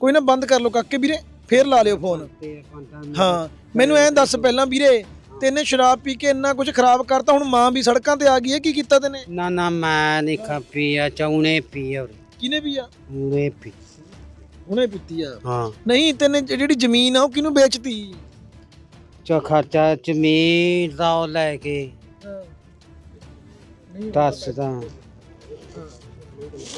ਕੋਈ ਨਾ ਬੰਦ ਕਰ ਲਓ ਕਾਕੇ ਵੀਰੇ ਫੇਰ ਲਾ ਲਿਓ ਫੋਨ ਹਾਂ ਮੈਨੂੰ ਐਂ ਦੱਸ ਪਹਿਲਾਂ ਵੀਰੇ ਤੈਨੇ ਸ਼ਰਾਬ ਪੀ ਕੇ ਇੰਨਾ ਕੁਝ ਖਰਾਬ ਕਰਤਾ ਹੁਣ ਮਾਂ ਵੀ ਸੜਕਾਂ ਤੇ ਆ ਗਈ ਹੈ ਕੀ ਕੀਤਾ ਤੈਨੇ? ਨਾ ਨਾ ਮੈਂ ਨਹੀਂ ਖਾ ਪੀਆ ਚੌਣੇ ਪੀਆ ਕਿਨੇ ਪੀਆ ਪੂਰੇ ਪੀ ਉਹਨੇ ਪੀਤੀ ਆ। ਹਾਂ। ਨਹੀਂ ਤੈਨੇ ਜਿਹੜੀ ਜ਼ਮੀਨ ਆ ਉਹ ਕਿਹਨੂੰ ਵੇਚਤੀ? ਚੋ ਖਰਚਾ ਜ਼ਮੀਨ ਦਾ ਉਹ ਲੈ ਕੇ। ਦੱਸ ਤਾਂ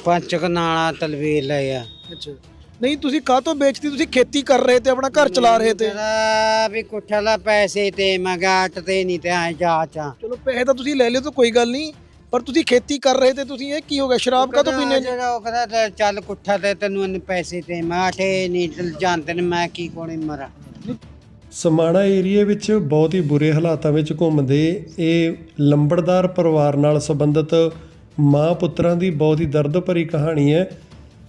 ਪੰਜ ਕਨਾਲਾ ਤਲਵੀਰ ਲਿਆ ਅੱਛਾ। ਨਹੀਂ ਤੁਸੀਂ ਕਾਹਤੋਂ ਵੇਚਤੀ? ਤੁਸੀਂ ਖੇਤੀ ਕਰ ਰਹੇ ਤੇ ਆਪਣਾ ਘਰ ਚਲਾ ਰਹੇ ਤੇ। ਤੇਰਾ ਵੀ ਕੁੱਠਲਾ ਪੈਸੇ ਤੇ ਮਗਾਟ ਤੇ ਨਹੀਂ ਤੇ ਐ ਜਾ ਚਾ। ਚਲੋ ਪੈਸੇ ਤਾਂ ਤੁਸੀਂ ਲੈ ਲਿਓ ਤਾਂ ਕੋਈ ਗੱਲ ਨਹੀਂ ਪਰ ਤੁਸੀਂ ਖੇਤੀ ਕਰ ਰਹੇ ਤੇ ਤੁਸੀਂ ਇਹ ਕੀ ਹੋ ਗਿਆ? ਸ਼ਰਾਬ ਕਾਹਤੋਂ ਪੀਨੇ ਜਿਹੜਾ ਉਹ ਕਹਿੰਦਾ ਚੱਲ ਕੁੱਠਾ ਤੇ ਤੈਨੂੰ ਇੰਨੇ ਪੈਸੇ ਤੇ ਮੈਂ ਆਠੇ ਨਹੀਂ ਜਾਣਦੇ ਨੇ ਮੈਂ ਕੀ ਕੋਣੀ ਮਰਾਂ। ਸਮਾਣਾ ਏਰੀਏ ਵਿੱਚ ਬਹੁਤ ਹੀ ਬੁਰੇ ਹਾਲਾਤਾਂ ਵਿੱਚ ਘੁੰਮਦੇ ਇਹ ਲੰਬੜਦਾਰ ਪਰਿਵਾਰ ਨਾਲ ਸੰਬੰਧਿਤ ਮਾਂ ਪੁੱਤਰਾਂ ਦੀ ਬਹੁਤ ਹੀ ਦਰਦ ਭਰੀ ਕਹਾਣੀ ਹੈ।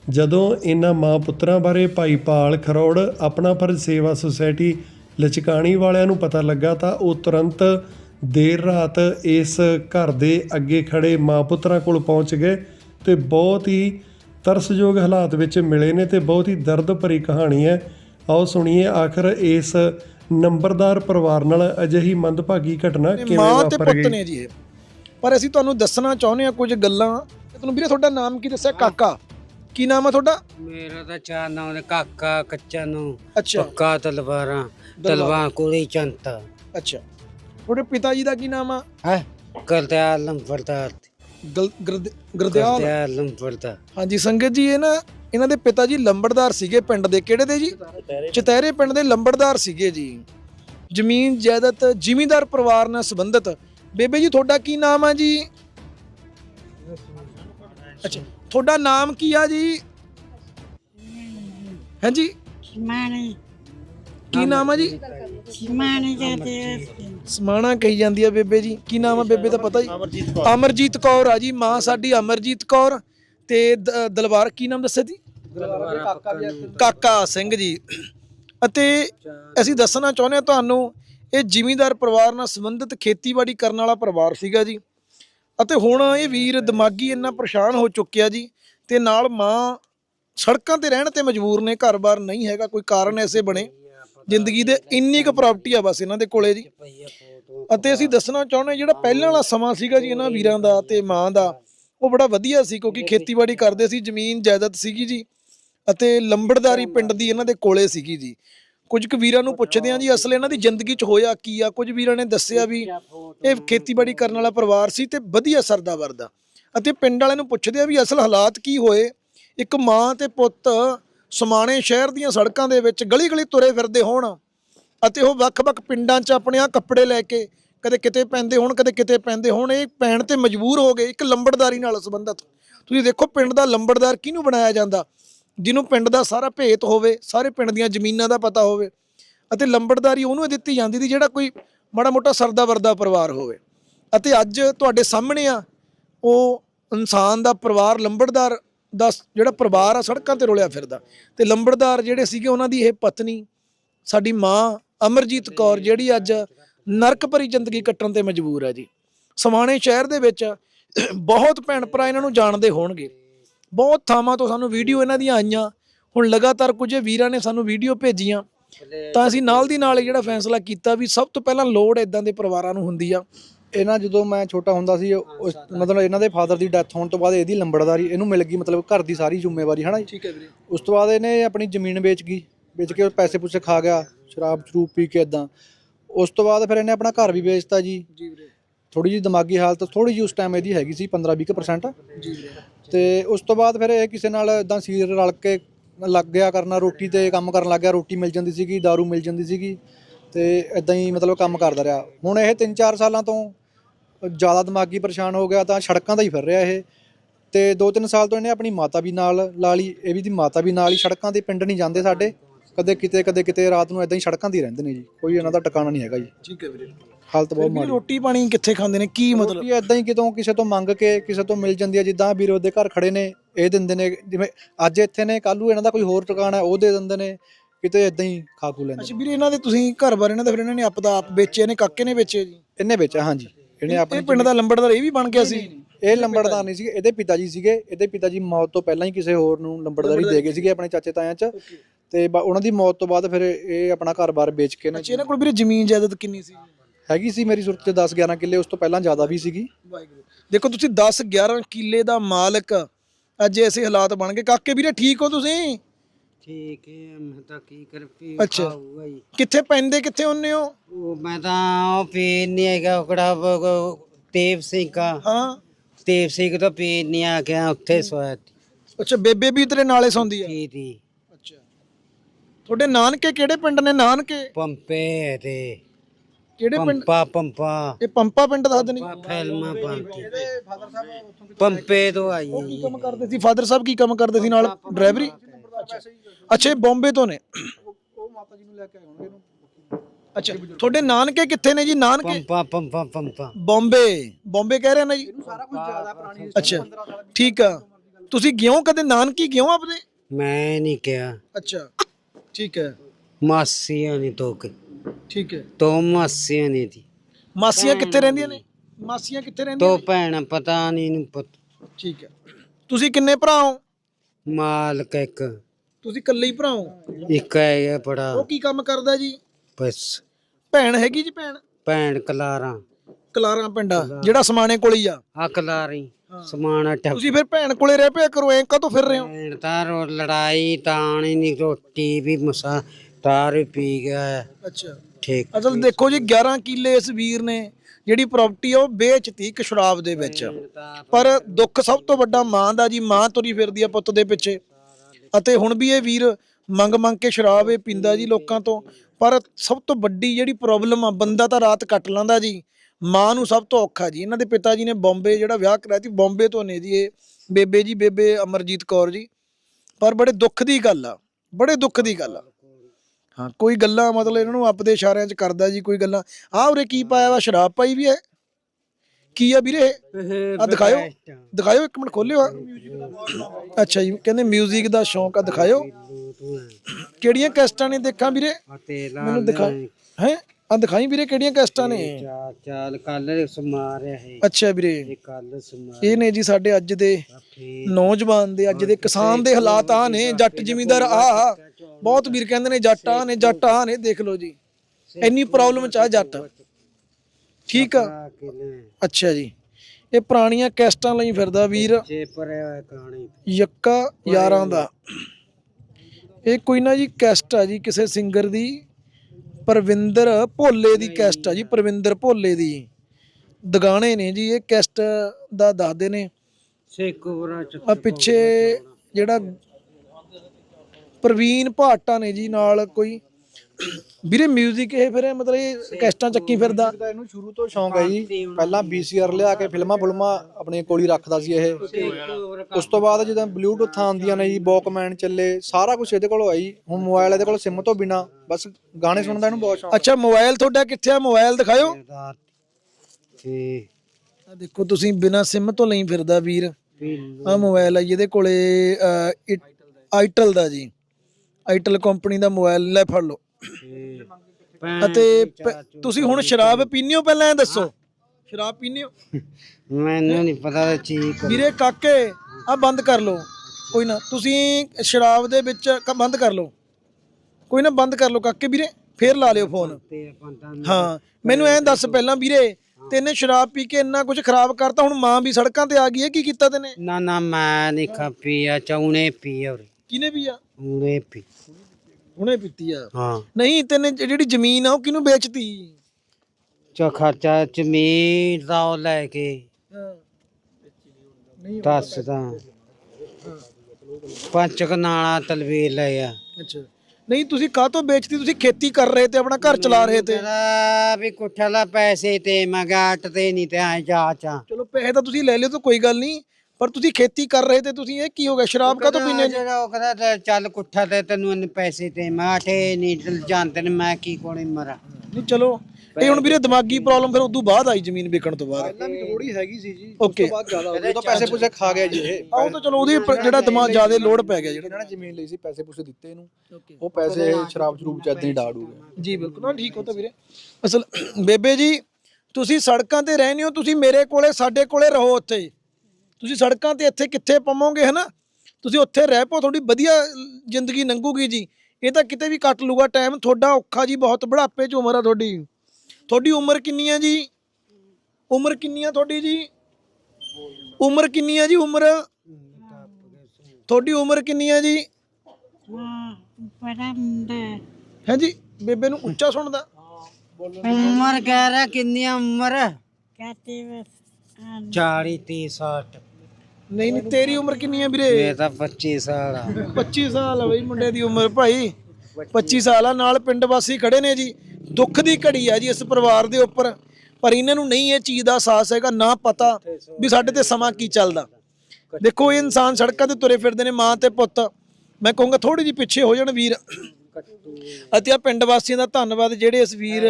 ਜਦੋਂ ਇਹਨਾਂ ਮਾਂ ਪੁੱਤਰਾਂ ਬਾਰੇ ਭਾਈ ਪਾਲ ਖਰੋੜ ਆਪਣਾ ਫਰਜ਼ ਸੇਵਾ ਸੁਸਾਇਟੀ ਲਚਕਾਣੀ ਵਾਲਿਆਂ ਨੂੰ ਪਤਾ ਲੱਗਾ ਤਾਂ ਉਹ ਤੁਰੰਤ ਦੇਰ ਰਾਤ ਇਸ ਘਰ ਦੇ ਅੱਗੇ ਖੜੇ ਮਾਂ ਪੁੱਤਰਾਂ ਕੋਲ ਪਹੁੰਚ ਗਏ ਤੇ ਬਹੁਤ ਹੀ ਤਰਸਯੋਗ ਹਾਲਾਤ ਵਿੱਚ ਮਿਲੇ ਨੇ ਤੇ ਬਹੁਤ ਹੀ ਦਰਦ ਭਰੀ ਕਹਾਣੀ ਹੈ। ਆਓ ਸੁਣੀਏ ਆਖਰ ਇਸ ਨੰਬਰਦਾਰ ਪਰਿਵਾਰ ਨਾਲ ਅਜਿਹੀ ਮੰਦਭਾਗੀ ਘਟਨਾ ਕਿਵੇਂ ਮਾਂ ਤੇ ਵਾਪਰ ਪੁੱਤ ਗਈ ਨੇ ਜੀ ਪਰ ਅਸੀਂ ਤੁਹਾਨੂੰ ਦੱਸਣਾ ਚਾਹੁੰਦੇ ਹਾਂ ਕੁਝ ਗੱਲਾਂ। ਤੁਹਾਨੂੰ ਵੀਰੇ ਤੁਹਾਡਾ ਨਾਮ ਕੀ ਦੱਸਿਆ? ਕਾਕਾ। ਕੀ ਨਾਮ ਹੈ ਤੁਹਾਡਾ? ਮੇਰਾ ਤਾਂ ਚਾਰ ਨਾਮ ਨੇ ਕਾਕਾ ਕੱਚਾ ਨੂੰ ਅੱਛਾ। ਪੱਕਾ ਤਲਵਾਰਾਂ ਤਲਵਾਰ। ਕੋਲੀ ਚੰਤਾ। ਅੱਛਾ। ਤੁਹਾਡੇ ਪਿਤਾ ਜੀ ਦਾ ਕੀ ਨਾਮ ਆ? ਹੈ? ਕਰਦਿਆਲ ਲੰਬਰਦਾਰ ਗਲ- ਗੁਰਦ- ਗੁਰਦਿਆਲ। ਲੰਬਰਦਾਰ ਹਾਂਜੀ ਸੰਗਤ ਜੀ ਇਹ ਨਾ ਇਹਨਾਂ ਦੇ ਪਿਤਾ ਜੀ ਲੰਬੜਦਾਰ ਸੀਗੇ ਪਿੰਡ ਦੇ। ਕਿਹੜੇ ਦੇ ਜੀ? ਚਤਹਿਰੇ ਪਿੰਡ ਦੇ ਲੰਬੜਦਾਰ ਸੀਗੇ ਜੀ। ਜ਼ਮੀਨ ਜਾਇਦਾਦ ਜ਼ਿਮੀਂਦਾਰ ਪਰਿਵਾਰ ਨਾਲ ਸੰਬੰਧਿਤ। ਬੇਬੇ ਜੀ ਤੁਹਾਡਾ ਕੀ ਨਾਮ ਆ ਜੀ? ਅੱਛਾ। ਤੁਹਾਡਾ ਨਾਮ ਕੀ ਆ ਜੀ? ਹਾਂਜੀ। ਮਾਣੇ ਕੀ ਨਾਮ ਆ ਜੀ? ਮਾਣੇ ਜਾਂਦੇ ਸਮਾਣਾ ਕਹੀ ਜਾਂਦੀ ਆ ਬੇਬੇ ਜੀ। ਕੀ ਨਾਮ ਆ ਬੇਬੇ ਦਾ ਪਤਾ ਜੀ? ਅਮਰਜੀਤ ਕੌਰ। ਆ ਜੀ ਮਾਂ ਸਾਡੀ ਅਮਰਜੀਤ ਕੌਰ। ਤੇ ਦ- ਦਲਬਾਰ ਕੀ ਨਾਮ ਦੱਸਿਆ ਜੀ। ਕਾਕਾ ਸਿੰਘ ਜੀ। ਅਤੇ ਅਸੀਂ ਦੱਸਣਾ ਚਾਹੁੰਦੇ ਹਾਂ ਤੁਹਾਨੂੰ ਇਹ ਜ਼ਿਮੀਂਦਾਰ ਪਰਿਵਾਰ ਨਾਲ ਸੰਬੰਧਿਤ ਖੇਤੀਬਾੜੀ ਕਰਨ ਵਾਲਾ ਪਰਿਵਾਰ ਸੀਗਾ ਜੀ। ਅਤੇ ਹੁਣ ਇਹ ਵੀਰ ਦਿਮਾਗੀ ਇੰਨਾ ਪਰੇਸ਼ਾਨ ਹੋ ਚੁੱਕਿਆ ਜੀ, ਤੇ ਨਾਲ ਮਾਂ ਸੜਕਾਂ ਤੇ ਰਹਿਣ ਤੇ ਮਜਬੂਰ ਨੇ, ਘਰ-ਬਾਰ ਨਹੀਂ ਹੈਗਾ, ਕੋਈ ਕਾਰਨ ਐਸੇ ਬਣੇ, ਜ਼ਿੰਦਗੀ ਦੇ ਇੰਨੀ ਕੁ ਪ੍ਰਾਪਰਟੀ ਆ ਬਸ ਇਹਨਾਂ ਦੇ ਕੋਲੇ ਜੀ। ਅਤੇ ਅਸੀਂ ਦੱਸਣਾ ਚਾਹੁੰਦੇ ਹਾਂ, ਜਿਹੜਾ ਪਹਿਲਾਂ ਵਾਲਾ ਸਮਾਂ ਸੀਗਾ ਜੀ ਇਹਨਾਂ ਵੀਰਾਂ ਦਾ ਤੇ ਮਾਂ ਦਾ, ਉਹ ਬੜਾ ਵਧੀਆ ਸੀ, ਕਿਉਂਕਿ ਖੇਤੀਬਾੜੀ ਕਰਦੇ ਸੀ, ਜ਼ਮੀਨ, ਜਾਇਦਾਦ ਸੀਗੀ ਜੀ, ਅਤੇ ਲੰਬੜਦਾਰੀ ਪਿੰਡ ਦੀ ਇਹਨਾਂ ਦੇ ਕੋਲੇ ਸੀਗੀ ਜੀ। ਕੁਝ ਕੁ ਵੀਰਾਂ ਨੂੰ ਪੁੱਛਦੇ ਆ ਜੀ ਅਸਲ ਇਹਨਾਂ ਦੀ ਜ਼ਿੰਦਗੀ 'ਚ ਹੋਇਆ ਕੀ ਆ ਕੁਝ ਵੀਰਾਂ ਨੇ ਦੱਸਿਆ ਵੀ ਇਹ ਖੇਤੀਬਾੜੀ ਕਰਨ ਵਾਲਾ ਪਰਿਵਾਰ ਸੀ ਤੇ ਵਧੀਆ ਸਰਦਾ ਵਰਦਾ। ਅਤੇ ਪਿੰਡ ਵਾਲਿਆਂ ਨੂੰ ਪੁੱਛਦੇ ਆ ਵੀ ਅਸਲ ਹਾਲਾਤ ਕੀ ਹੋਏ? ਇੱਕ ਮਾਂ ਤੇ ਪੁੱਤ ਸਮਾਣੇ ਸ਼ਹਿਰ ਦੀਆਂ ਸੜਕਾਂ ਦੇ ਵਿੱਚ ਗਲੀ-ਗਲੀ ਤੁਰੇ ਫਿਰਦੇ ਹੋਣ ਅਤੇ ਉਹ ਵੱਖ-ਵੱਖ ਪਿੰਡਾਂ 'ਚ ਆਪਣੇ ਆ ਕੱਪੜੇ ਲੈ ਕੇ ਕਦੇ ਕਿਤੇ ਪੈਂਦੇ ਹੋਣ ਕਦੇ ਕਿਤੇ ਪੈਂਦੇ ਹੋਣ ਇਹ ਪੈਣ ਤੇ ਮਜਬੂਰ ਹੋ ਗਏ ਇੱਕ ਲੰਬੜਦਾਰੀ ਨਾਲ ਸੰਬੰਧਤ। ਤੁਸੀਂ ਦੇਖੋ ਪਿੰਡ ਦਾ ਲੰਬੜਦਾਰ ਕਿਹਨੂੰ ਬਣਾਇਆ ਜਾਂਦਾ? ਜਿਹਨੂੰ ਪਿੰਡ ਦਾ ਸਾਰਾ ਭੇਤ ਹੋਵੇ ਸਾਰੇ ਪਿੰਡ ਦੀਆਂ ਜ਼ਮੀਨਾਂ ਦਾ ਪਤਾ ਹੋਵੇ ਅਤੇ ਲੰਬੜਦਾਰੀ ਉਹਨੂੰ ਹੀ ਦਿੱਤੀ ਜਾਂਦੀ ਦੀ ਜਿਹੜਾ ਕੋਈ ਮਾੜਾ ਮੋਟਾ ਸਰਦਾ ਵਰਦਾ ਪਰਿਵਾਰ ਹੋਵੇ। ਅਤੇ ਅੱਜ ਤੁਹਾਡੇ ਸਾਹਮਣੇ ਆ ਉਹ ਇਨਸਾਨ ਦਾ ਪਰਿਵਾਰ ਲੰਬੜਦਾਰ ਦਾ ਸ- ਜਿਹੜਾ ਪਰਿਵਾਰ ਆ ਸੜਕਾਂ ਤੇ ਰੋਲਿਆ ਫਿਰਦਾ। ਤੇ ਲੰਬੜਦਾਰ ਜਿਹੜੇ ਸੀਗੇ ਉਹਨਾਂ ਦੀ ਇਹ ਪਤਨੀ ਸਾਡੀ ਮਾਂ ਅਮਰਜੀਤ ਕੌਰ ਜਿਹੜੀ ਅੱਜ ਨਰਕ ਭਰੀ ਜ਼ਿੰਦਗੀ ਕੱਟਣ ਤੇ ਮਜਬੂਰ ਹੈ ਜੀ। ਸਮਾਣੇ ਸ਼ਹਿਰ ਦੇ ਵਿੱਚ ਬਹੁਤ ਭੈਣ ਭਰਾ ਇਹਨਾਂ ਨੂੰ ਜਾਣਦੇ ਹੋਣਗੇ। ਬਹੁਤ ਥਾਵਾਂ ਤੋਂ ਸਾਨੂੰ ਵੀਡੀਓ ਇਹਨਾਂ ਦੀਆਂ ਆਈਆਂ। ਹੁਣ ਲਗਾਤਾਰ ਕੁਝ ਵੀਰਾਂ ਨੇ ਸਾਨੂੰ ਵੀਡੀਓ ਭੇਜੀਆਂ। ਤਾਂ ਅਸੀਂ ਨਾਲ ਦੀ ਨਾਲ ਜਿਹੜਾ ਫੈਸਲਾ ਕੀਤਾ ਵੀ ਸਭ ਤੋਂ ਪਹਿਲਾਂ ਲੋੜ ਇਦਾਂ ਦੇ ਪਰਿਵਾਰਾਂ ਨੂੰ ਹੁੰਦੀ ਆ। ਇਹਨਾਂ ਜਦੋਂ ਮੈਂ ਛੋਟਾ ਹੁੰਦਾ ਸੀ ਉਸ ਮਤਲਬ ਇਹਨਾਂ ਦੇ ਫਾਦਰ ਦੀ ਡੈਥ ਹੋਣ ਤੋਂ ਬਾਅਦ ਇਹਦੀ ਲੰਬੜਦਾਰੀ ਇਹਨੂੰ ਮਿਲ ਗਈ ਮਤਲਬ ਘਰ ਦੀ ਸਾਰੀ ਜ਼ਿੰਮੇਵਾਰੀ ਹਨਾ ਠੀਕ ਹੈ ਵੀਰੇ। ਉਸ ਤੋਂ ਬਾਅਦ ਇਹਨੇ ਆਪਣੀ ਜ਼ਮੀਨ ਵੇਚ ਗਈ। ਵੇਚ ਕੇ ਪੈਸੇ ਪੂਸੇ ਖਾ ਗਿਆ ਸ਼ਰਾਬ ਸ਼ਰੂਬ ਪੀ ਕੇ ਇਦਾਂ ਉਸ ਤੋਂ ਬਾਅਦ ਫਿਰ ਇਹਨੇ ਆਪਣਾ ਘਰ ਵੀ ਵੇਚਤਾ ਜੀ। ਜੀ ਵੀਰੇ। ਥੋੜੀ ਜੀ ਦਿਮਾਗੀ ਹਾਲਤ ਥੋੜੀ ਜੀ ਉਸ ਟਾਈਮ ਇਹਦੀ ਹੈਗੀ ਸੀ 15-20% ਜੀ। ਤੇ ਉਸ ਤੋਂ ਬਾਅਦ ਫਿਰ ਇਹ ਕਿਸੇ ਨਾਲ ਇਦਾਂ ਸੀਰ ਰਲ ਕੇ ਲੱਗ ਗਿਆ ਕਰਨਾ ਰੋਟੀ ਤੇ ਕੰਮ ਕਰਨ ਲੱਗ ਗਿਆ ਰੋਟੀ ਮਿਲ ਜਾਂਦੀ ਸੀਗੀ दारू ਮਿਲ ਜਾਂਦੀ ਸੀਗੀ ਤੇ ਇਦਾਂ ਹੀ ਮਤਲਬ ਕੰਮ ਕਰਦਾ ਰਿਹਾ। ਹੁਣ ਇਹ 3-4 ਸਾਲਾਂ ਤੋਂ ਜ਼ਿਆਦਾ ਦਿਮਾਗੀ ਪਰੇਸ਼ਾਨ ਹੋ ਗਿਆ ਤਾਂ ਸੜਕਾਂ ਦਾ ਹੀ ਫਿਰ ਰਿਹਾ ਇਹ। ਤੇ 2-3 ਸਾਲ ਤੋਂ ਇਹਨੇ ਆਪਣੀ ਮਾਤਾ ਵੀ ਨਾਲ ਲਾ ਲਈ ਇਹ ਵੀ ਦੀ ਮਾਤਾ ਵੀ ਨਾਲ ਹੀ ਸੜਕਾਂ ਤੇ ਪਿੰਡ ਨਹੀਂ ਜਾਂਦੇ ਸਾਡੇ। ਕਦੇ ਕਿਤੇ ਕਦੇ ਕਿਤੇ ਰਾਤ ਨੂੰ ਇਦਾਂ ਹੀ ਸੜਕਾਂ ਤੇ ਹੀ ਰਹਿੰਦੇ ਨੇ ਜੀ ਕੋਈ ਇਹਨਾਂ ਦਾ ਟਿਕਾਣਾ ਨਹੀਂ ਹੈਗਾ ਜੀ। ਠੀਕ ਹੈ ਵੀਰੇ। ਹਾਲਤ ਬਹੁਤ ਮਾੜੀ ਰੋਟੀ ਪਾਣੀ ਕਿੱਥੇ ਖਾਂਦੇ ਨੇ? ਕੀ ਮਤਲਬ ਮਤਲਬ? ਇਦਾਂ ਹੀ ਕਿਤੋਂ ਕਿਸੇ ਤੋਂ ਮੰਗ ਕੇ ਕਿਸੇ ਤੋਂ ਮਿਲ ਜਾਂਦੀ ਹੈ। ਜਿੱਦਾਂ ਵੀਰ ਉਹਦੇ ਘਰ ਖੜੇ ਨੇ ਇਹ ਦਿੰਦੇ ਨੇ। ਜਿਵੇਂ ਅੱਜ ਇੱਥੇ ਨੇ ਕੱਲ ਇਹਨਾਂ ਦਾ ਕੋਈ ਹੋਰ ਟਿਕਾਣਾ ਹੈ, ਉਹ ਦੇ ਦਿੰਦੇ ਨੇ। ਕਿਤੇ ਇਦਾਂ ਹੀ ਖਾ ਖੂ ਲੈਂਦੇ ਅੱਛਾ ਵੀਰੇ ਇਹਨਾਂ ਦੇ ਤੁਸੀਂ ਘਰ ਬਾਰੇ ਇਹਨਾਂ ਦਾ ਫਿਰ ਇਹਨਾਂ ਨੇ ਆਪਦਾ ਆਪ ਵੇਚੇ ਨੇ ਕਾਕੇ ਨੇ ਵੇਚੇ ਜੀ? ਇਹਨੇ ਵਿੱਚ ਹਾਂਜੀ। ਇਹਨੇ ਇਹ ਆਪਣੀ ਪਿੰਡ ਦਾ ਲੰਬੜਦਾਰ ਇਹ ਵੀ ਬਣ ਗਿਆ ਸੀ? ਇਹ ਲੰਬੜਦਾਰ ਨਹੀਂ ਸੀਗੇ ਇਹਦੇ ਪਿਤਾ ਜੀ ਸੀਗੇ। ਇਹਦੇ ਪਿਤਾ ਜੀ ਮੌਤ ਤੋਂ ਪਹਿਲਾਂ ਹੀ ਕਿਸੇ ਹੋਰ ਨੂੰ ਲੰਬੜਦਾਰੀ ਦੇ ਗਏ ਸੀਗੇ ਆਪਣੇ ਚਾਚੇ ਤਾਇਆਂ 'ਚ। ਤੇ ਉਹਨਾਂ ਦੀ ਮੌਤ ਤੋਂ ਬਾਅਦ ਫਿਰ ਇਹ ਆਪਣਾ ਘਰ-ਬਾਰ ਵੇਚ ਕੇ ਨਾ ਇਹਨਾਂ ਕੋਲ ਵੀਰੇ ਜ਼ਮੀਨ ਜਾਇਦਾਦ ਕਿੰਨੀ ਸੀ? ਹੈਗੀ ਸੀ ਮੇਰੀ ਸੁਰਤ 'ਚ 10 11 ਕਿੱਲੇ ਉਸ ਤੋਂ ਪਹਿਲਾਂ ਜ਼ਿਆਦਾ ਵੀ ਸੀਗੀ। ਵਾਹਿਗੁਰੂ। ਦੇਖੋ ਤੁਸੀਂ 10 11 ਕਿੱਲੇ ਦਾ ਮਾਲਕ ਅੱਜ ਐਸੇ ਹਾਲਾਤ ਬਣ ਗਏ। ਕਾਕੇ ਵੀਰੇ ਠੀਕ ਹੋ ਤੁਸੀਂ? ਠੀਕ ਹੈ ਮੈਂ ਤਾਂ ਕੀ ਕਰ ਪੀ ਅੱਛਾ। ਖਾਊਗਾ ਹੀ ਕਿੱਥੇ ਪੈਂਦੇ ਕਿੱਥੇ ਹੁੰਨੇ ਹੋ? ਉਹ ਮੈਂ ਤਾਂ ਉਹ ਪੀਣ ਨਹੀਂ ਹੈਗਾ ਉਹੜਾ ਤੇਵ ਸਿੰਘ ਦਾ ਹਾਂ। ਤੇਵ ਸਿੰਘ ਤੋਂ ਪੀਣ ਨਹੀਂ ਆ ਗਿਆ ਉੱਥੇ ਸੋਇਆ ਅੱਛਾ ਬੇਬੇ ਵੀ ਤੇਰੇ ਨਾਲੇ ਸੌਂਦੀ ਆ? ਸੀ ਦੀ ਅੱਛਾ। ਤੁਹਾਡੇ ਨਾਨਕੇ ਕਿਹੜੇ ਪਿੰਡ ਨੇ? ਨਾਨਕੇ? ਪੰਪੇ ਤੇ ਕਿਹੜੇ ਪਿੰਡ? ਪੰਪਾ ਪੰਪਾ। ਇਹ ਪੰਪਾ ਪਿੰਡ ਦੱਸ ਦੇਣੀ ਫੈਲਮਾ ਪੰਪੀ। ਪੰਪੇ ਤੋਂ ਆਈ ਹੈ ਕੀ ਕੰਮ ਕਰਦੇ ਸੀ? ਫਾਦਰ ਸਾਹਿਬ ਕੀ ਕੰਮ ਕਰਦੇ ਸੀ ਨਾਲ? ਡਰਾਈਵਰੀ? ਅੱਛਾ ਇਹ ਬੰਬੇ ਤੋਂ ਨੇ। ਉਹ ਮਾਤਾ ਜੀ ਨੂੰ ਲੈ ਕੇ ਆਏ ਹੋਣਗੇ ਇਹਨੂੰ। ਅੱਛਾ ਤੁਹਾਡੇ ਨਾਨਕੇ ਕਿੱਥੇ ਨੇ ਜੀ? ਨਾਨਕੇ ਪੰਪਾ ਪੰਪਾ ਪੰਪਾ। ਬੰਬੇ। ਬੰਬੇ ਕਹਿ ਰਹੇ ਨਾ ਜੀ? ਸਾਰਾ ਕੁਝ ਜ਼ਿਆਦਾ ਪੁਰਾਣੀ ਅੱਛਾ ਠੀਕ ਆ। ਤੁਸੀਂ ਗਿਓ ਕਦੇ? ਨਾਨਕੀ ਗਿਓ ਆਪਦੇ? ਮੈਂ ਨਹੀਂ ਕਿਹਾ। ਅੱਛਾ ਠੀਕ ਹੈ। ਮਾਸੀਆਂ ਨਹੀਂ ਤੋਕ ਠੀਕ ਹੈ। ਤੋ ਮਾਸੀਆਂ ਨਹੀਂ ਦੀ ਮਾਸੀਆਂ ਕਿੱਥੇ ਰਹਿੰਦੀਆਂ ਨੇ? ਮਾਸੀਆਂ ਕਿੱਥੇ ਰਹਿੰਦੀਆਂ ਤੋ ਭੈਣ ਪਤਾ ਨਹੀਂ ਨੂੰ ਪੁੱਤ। ਠੀਕ ਹੈ। ਤੁਸੀਂ ਕਿੰਨੇ ਭਰਾ ਹੋ? ਮਾਲਕ ਇੱਕ। ਤੁਸੀਂ ਇਕੱਲੇ ਹੀ ਭਰਾ ਹੋ? ਇੱਕ ਹੈ ਬੜਾ। ਉਹ ਕੀ ਕੰਮ ਕਰਦਾ ਜੀ? ਬਸ। ਭੈਣ ਹੈਗੀ ਜੀ ਭੈਣ? ਭੈਣ ਕਲਾਰਾਂ। ਕਲਾਰਾਂ ਪਿੰਡਾ ਜਿਹੜਾ ਸਮਾਣੇ ਕੋਲ ਹੀ ਆ। ਆ ਕਲਾਰੀ ਸਮਾਨ ਟੱਪ। ਤੁਸੀਂ ਫਿਰ ਭੈਣ ਕੋਲੇ ਰਹਿ ਪਿਆ ਕਰੋ ਐਂ ਕਦੋਂ ਫਿਰ ਰਹੇ ਹੋ? ਭੈਣ ਤਾਂ ਰੋ ਲੜਾਈ ਤਾਣੀ ਨਹੀਂ ਰੋਟੀ ਵੀ ਮਸਾ ਤਾਰ ਵੀ ਪੀ ਗਿਆ। ਹੈ। ਅੱਛਾ। ਠੀਕ ਅਸਲ ਦੇਖੋ ਜੀ 11 ਕਿੱਲੇ ਇਸ ਵੀਰ ਨੇ ਜਿਹੜੀ ਪ੍ਰਾਪਰਟੀ ਆ ਉਹ ਵੇਚਤੀ ਇੱਕ ਸ਼ਰਾਬ ਦੇ ਵਿੱਚ। ਪਰ ਦੁੱਖ ਸਭ ਤੋਂ ਵੱਡਾ ਮਾਂ ਦਾ ਜੀ ਮਾਂ ਤੁਰੀ ਫਿਰਦੀ ਆ ਪੁੱਤ ਦੇ ਪਿੱਛੇ। ਅਤੇ ਹੁਣ ਵੀ ਇਹ ਵੀਰ ਮੰਗ ਮੰਗ ਕੇ ਸ਼ਰਾਬ ਇਹ ਪੀਂਦਾ ਜੀ ਲੋਕਾਂ ਤੋਂ। ਪਰ ਸਭ ਤੋਂ ਵੱਡੀ ਜਿਹੜੀ ਪ੍ਰੋਬਲਮ ਆ ਬੰਦਾ ਤਾਂ ਰਾਤ ਕੱਟ ਲਾਂਦਾ ਜੀ। ਮਾਂ ਨੂੰ ਸਭ ਤੋਂ ਔਖਾ ਜੀ। ਇਹਨਾਂ ਦੇ ਪਿਤਾ ਜੀ ਨੇ ਬੰਬੇ ਜਿਹੜਾ ਵਿਆਹ ਕਰਾਇਆ ਸੀ ਬੰਬੇ ਤੋਂ ਨੇ ਜੀ ਇਹ। ਬੇਬੇ ਜੀ ਬੇਬੇ ਅਮਰਜੀਤ ਕੌਰ ਜੀ। ਪਰ ਬੜੇ ਦੁੱਖ ਦੀ ਗੱਲ ਆ ਬੜੇ ਦੁੱਖ ਦੀ ਗੱਲ ਆ। ਹਾਂ ਕੋਈ ਗੱਲਾਂ ਮਤਲਬ ਇਹਨਾਂ ਨੂੰ ਆਪਦੇ ਇਸ਼ਾਰਿਆਂ 'ਚ ਕਰਦਾ ਜੀ ਕੋਈ ਗੱਲਾਂ। ਆਹ ਉਰੇ ਕੀ ਪਾਇਆ ਵਾ? ਸ਼ਰਾਬ ਪਾਈ ਵੀ ਹੈ। ਕੀ ਆ ਵੀਰੇ? ਆ ਦਿਖਾਇਓ। ਦਿਖਾਇਓ ਇੱਕ ਮਿੰਟ ਖੋਲਿਓ ਆ। ਅੱਛਾ ਜੀ ਕਹਿੰਦੇ 뮤직 ਦਾ ਸ਼ੌਂਕ ਆ ਦਿਖਾਇਓ। ਕਿਹੜੀਆਂ ਕੈਸਟਾਂ ਨੇ ਦੇਖਾਂ ਵੀਰੇ? ਮੈਨੂੰ ਦਿਖਾ ਹੈ? ਆ ਦਿਖਾਈ ਵੀਰੇ ਕਿਹੜੀਆਂ ਕੈਸਟਾਂ ਨੇ? ਚਾਲ ਕੱਲ ਸਮਾਰਿਆ ਹੈ ਅੱਛਾ ਵੀਰੇ। ਇਹ ਕੱਲ ਸਮਾਰ। ਇਹ ਨੇ ਜੀ ਸਾਡੇ ਅੱਜ ਦੇ ਨੌਜਵਾਨ ਦੇ ਅੱਜ ਦੇ ਕਿਸਾਨ ਦੇ ਹਾਲਾਤ ਆ ਨੇ ਜੱਟ ਜ਼ਿਮੀਂਦਾਰ ਆ ਆ ਬਹੁਤ ਵੀਰ ਕਹਿੰਦੇ ਨੇ ਜੱਟ ਆ ਨੇ ਜੱਟ ਆ ਨੇ ਦੇਖ ਲਓ ਜੀ। ਇੰਨੀ ਪ੍ਰੋਬਲਮ ਚ ਆ ਜੱਟ। ਠੀਕ ਆ। ਅੱਛਾ ਜੀ। ਇਹ ਪੁਰਾਣੀਆਂ ਕੈਸਟਾਂ ਲਈ ਫਿਰਦਾ ਵੀਰ। ਯੱਕਾ ਯਾਰਾਂ ਦਾ। ਇਹ ਕੋਈ ਨਾ ਜੀ ਕੈਸਟ ਆ ਜੀ ਕਿਸੇ ਸਿੰਗਰ ਦੀ। ਪਰਵਿੰਦਰ ਭੋਲੇ ਦੀ ਕੈਸਟ ਆ ਜੀ ਪਰਵਿੰਦਰ ਭੋਲੇ ਦੀ। ਦਗਾਣੇ ਨੇ ਜੀ ਇਹ ਕੈਸਟ ਦਾ ਦੱਸਦੇ ਨੇ। ਸੇਕੂਰਾ ਪਿੱਛੇ ਜਿਹੜਾ ਪ੍ਰਵੀਨ ਭਾਟਾ ਨੇ ਜੀ ਨਾਲ ਕੋਈ ਵੀਰੇ 뮤직 ਇਹ ਫਿਰ ਮਤਲਬ ਇਹ ਕੈਸਟਾਂ ਚੱਕੀ ਫਿਰਦਾ। ਇਹਨੂੰ ਸ਼ੁਰੂ ਤੋਂ ਸ਼ੌਂਕ ਹੈ ਜੀ। ਪਹਿਲਾਂ ਵੀਸੀਆਰ ਲਿਆ ਕੇ ਫਿਲਮਾਂ ਫੁਲਮਾਂ ਆਪਣੇ ਕੋਲ ਹੀ ਰੱਖਦਾ ਸੀ ਇਹ। ਉਸ ਤੋਂ ਬਾਅਦ ਜਦੋਂ ਬਲੂਟੁੱਥ ਆਉਂਦੀਆਂ ਨੇ ਜੀ ਵਾਕਮੈਨ ਚੱਲੇ ਸਾਰਾ ਕੁਝ ਇਹਦੇ ਕੋਲ ਆਈ ਹੁਣ ਮੋਬਾਈਲ ਇਹਦੇ ਕੋਲ ਸਿਮ ਤੋਂ ਬਿਨਾ ਬਸ ਗਾਣੇ ਸੁਣਦਾ ਇਹਨੂੰ ਬਹੁਤ ਸ਼ੌਂਕ ਅੱਛਾ ਮੋਬਾਈਲ ਤੁਹਾਡਾ ਕਿੱਥੇ ਆ? ਮੋਬਾਈਲ ਤੇ ਆ ਦੇਖੋ ਤੁਸੀਂ ਬਿਨਾ ਸਿਮ ਤੋਂ ਲਈ ਫਿਰਦਾ ਵੀਰ। ਆ ਮੋਬਾਈਲ ਆ ਜਿਹਦੇ ਕੋਲੇ ਆਈਟਲ ਦਾ ਜੀ। ਆਈਟਲ ਕੰਪਨੀ ਦਾ ਮੋਬਾਈਲ ਲੈ ਫੜ ਲਓ। ਤੇ ਅਤੇ ਪ- ਤੁਸੀਂ ਹੁਣ ਸ਼ਰਾਬ ਪੀਂਦੇ ਹੋ ਪਹਿਲਾਂ ਇਹ ਦੱਸੋ? ਸ਼ਰਾਬ ਪੀਂਦੇ ਹੋ? ਮੈਨੂੰ ਨਹੀਂ ਪਤਾ ਚੀਕ ਵੀਰੇ ਕਾਕੇ ਆ ਬੰਦ ਕਰ ਲਓ। ਕੋਈ ਨਾ ਤੁਸੀਂ ਸ਼ਰਾਬ ਦੇ ਵਿੱਚ ਕ- ਬੰਦ ਕਰ ਲਓ। ਕੋਈ ਨਾ ਬੰਦ ਕਰ ਲਓ ਕਾਕੇ ਵੀਰੇ ਫੇਰ ਲਾ ਲਿਓ ਫੋਨ। ਤੇ ਹਾਂ ਮੈਨੂੰ ਐਂ ਦੱਸ ਪਹਿਲਾਂ ਵੀਰੇ ਤੈਨੇ ਸ਼ਰਾਬ ਪੀ ਕੇ ਇੰਨਾ ਕੁਝ ਖਰਾਬ ਕਰਤਾ ਹੁਣ ਮਾਂ ਵੀ ਸੜਕਾਂ ਤੇ ਆ ਗਈ ਹੈ ਕੀ ਕੀਤਾ ਤੈਨੇ? ਨਾ ਨਾ ਮੈਂ ਨਹੀਂ ਖਪੀ ਆ ਚੌਣੇ ਪੀ ਔਰ ਕਿਹਨੇ ਪੀਆ? ਉਹਨੇ ਪੀ ਹੁਣੇ ਪੀਤੀ ਆ? ਹਾਂ। ਨਹੀਂ ਤੈਨੇ ਜਿਹੜੀ ਜ਼ਮੀਨ ਆ ਉਹ ਕਿਹਨੂੰ ਵੇਚਤੀ? ਚੋ ਖਰਚਾ ਜ਼ਮੀਨ ਦਾ ਉਹ ਲੈ ਕੇ। ਦੱਸਦਾ ਪੰਜ ਕਨਾਲਾ ਤਲਵੀਰ ਲੈ ਆ। ਅੱਛਾ। ਨਹੀਂ ਤੁਸੀਂ ਕਾਹਤੋਂ ਵੇਚਤੀ? ਤੁਸੀਂ ਖੇਤੀ ਕਰ ਰਹੇ ਤੇ ਆਪਣਾ ਘਰ ਚਲਾ ਰਹੇ ਤੇ। ਤੇਰਾ ਵੀ ਕੁੱਠਲਾ ਪੈਸੇ ਤੇ ਮਗਾਟ ਤੇ ਨਹੀਂ ਤੇ ਐ ਜਾ ਚਾ। ਚਲੋ ਪੈਸੇ ਤਾਂ ਤੁਸੀਂ ਲੈ ਲਿਓ ਤਾਂ ਕੋਈ ਗੱਲ ਨਹੀਂ। ਪਰ ਤੁਸੀਂ ਖੇਤੀ ਕਰ ਰਹੇ ਤੇ ਤੁਸੀਂ ਇਹ ਕੀ ਹੋ ਗਿਆ? ਸ਼ਰਾਬ ਕਾਹਤੋਂ ਪੀਨੇ ਜੀ? ਜਿਹੜਾ ਉਹ ਕਹਿੰਦਾ ਤੇ ਚੱਲ ਕੁੱਠਾ ਤੇ ਤੈਨੂੰ ਇੰਨੇ ਪੈਸੇ ਤੇ ਮੈਂ ਆਠੇ ਨੀਡਲ ਜਾਂਦੇ ਨੇ ਮੈਂ ਕੀ ਕੋਣੀ ਮਰਾ। ਨਹੀਂ ਚਲੋ। ਇਹ ਹੁਣ ਵੀਰੇ ਦਿਮਾਗੀ ਪ੍ਰੋਬਲਮ ਫਿਰ ਉਦੋਂ ਬਾਅਦ ਆਈ ਜ਼ਮੀਨ ਵਿਕਣ ਤੋਂ ਬਾਅਦ। ਪਹਿਲਾਂ ਵੀ ਥੋੜੀ ਹੈਗੀ ਸੀ ਜੀ ਓਕੇ ਬਾਅਦ ਜ਼ਿਆਦਾ ਹੋ ਗਈ। ਉਹ ਤਾਂ ਪੈਸੇ ਪੂਸੇ ਖਾ ਗਿਆ ਜੀ ਇਹ। ਆਹ ਉਹ ਤਾਂ ਚਲੋ ਉਹਦੀ ਪ- ਜਿਹੜਾ ਦਿਮਾਗ ਜ਼ਿਆਦਾ ਲੋਡ ਪੈ ਗਿਆ ਜਿਹੜਾ। ਇਹਨਾਂ ਨੇ ਜ਼ਮੀਨ ਲਈ ਸੀ ਪੈਸੇ ਪੂਸੇ ਦਿੱਤੇ ਇਹਨੂੰ। ਉਹ ਪੈਸੇ ਸ਼ਰਾਬ ਸ਼ਰੂਬ ਚ ਏਦਾਂ ਹੀ ਡਾੜ ਹੋ। ਗਏ ਜੀ ਬਿਲਕੁਲ। ਨਾ ਠੀਕ ਹੋ ਤਾਂ ਵੀਰੇ। ਅਸਲ ਬੇਬੇ ਜੀ ਤੁਸੀਂ ਸੜਕਾਂ ਤੇ ਰਹਿੰਦੇ ਹੋ ਤੁਸੀਂ ਮੇਰੇ ਕੋਲੇ ਸਾਡੇ ਕੋਲੇ ਰਹੋ ਉੱਥੇ। ਤੁਸੀਂ ਸੜਕਾਂ ਤੇ ਇੱਥੇ ਕਿੱਥੇ ਪਵੋਗੇ ਹਨਾ? ਤੁਸੀਂ ਉੱਥੇ ਰਹਿ ਪੋ ਤੁਹਾਡੀ ਵਧੀਆ ਜ਼ਿੰਦਗੀ ਲੰਘੂਗੀ ਜੀ। ਇਹ ਤਾਂ ਕਿਤੇ ਵੀ ਕੱਟ ਲੂਗਾ ਟਾਈਮ ਤੁਹਾਡਾ ਔਖਾ ਜੀ ਬਹੁਤ ਬੁਢਾਪੇ 'ਚ ਉਮਰ ਆ ਤੁਹਾਡੀ। ਤੁਹਾਡੀ ਉਮਰ ਕਿੰਨੀ ਆ ਜੀ? ਉਮਰ ਕਿੰਨੀ ਆ ਤੁਹਾਡੀ ਜੀ? ਉਮਰ ਕਿੰਨੀ ਆ ਜੀ ਉਮਰ? ਤੁਹਾਡੀ ਉਮਰ ਕਿੰਨੀ ਆ ਜੀ? ਹਾਂ ਜੀ ਬੇਬੇ ਨੂੰ ਉੱਚਾ ਸੁਣਦਾ। ਉਮਰ ਕਹਿ ਰਿਹਾ ਕਿੰਨੀ ਆ ਉਮਰ? ਕਹਤੇ ਬਸ ਹਾਂ, 40 30 60 ਨਹੀਂ ਨਹੀਂ ਤੇਰੀ ਉਮਰ ਕਿੰਨੀ ਆ ਵੀਰੇ? ਇਹ ਤਾਂ 25 ਸਾਲ ਆ। 25 ਸਾਲ ਆ ਬਈ ਮੁੰਡੇ ਦੀ ਉਮਰ ਭਾਈ। 25 ਸਾਲ ਆ ਨਾਲ ਪਿੰਡ ਵਾਸੀ ਖੜੇ ਨੇ ਜੀ। ਦੁੱਖ ਦੀ ਘੜੀ ਆ ਜੀ ਇਸ ਪਰਿਵਾਰ ਦੇ ਉੱਪਰ। ਪਰ ਇਹਨਾਂ ਨੂੰ ਨਹੀਂ ਇਹ ਚੀਜ਼ ਦਾ ਅਹਿਸਾਸ ਹੈਗਾ ਨਾ ਪਤਾ ਵੀ ਸਾਡੇ ਤੇ ਸਮਾਂ ਕੀ ਚੱਲਦਾ। ਦੇਖੋ ਇਹ ਇਨਸਾਨ ਸੜਕਾਂ ਤੇ ਤੁਰੇ ਫਿਰਦੇ ਨੇ ਮਾਂ ਤੇ ਪੁੱਤ। ਮੈਂ ਕਹੂੰਗਾ ਥੋੜੀ ਜਿਹੀ ਪਿੱਛੇ ਹੋ ਜਾਣ ਵੀਰ। ਅਤੇ ਆ ਪਿੰਡ ਵਾਸੀਆਂ ਦਾ ਧੰਨਵਾਦ ਜਿਹੜੇ ਇਸ ਵੀਰ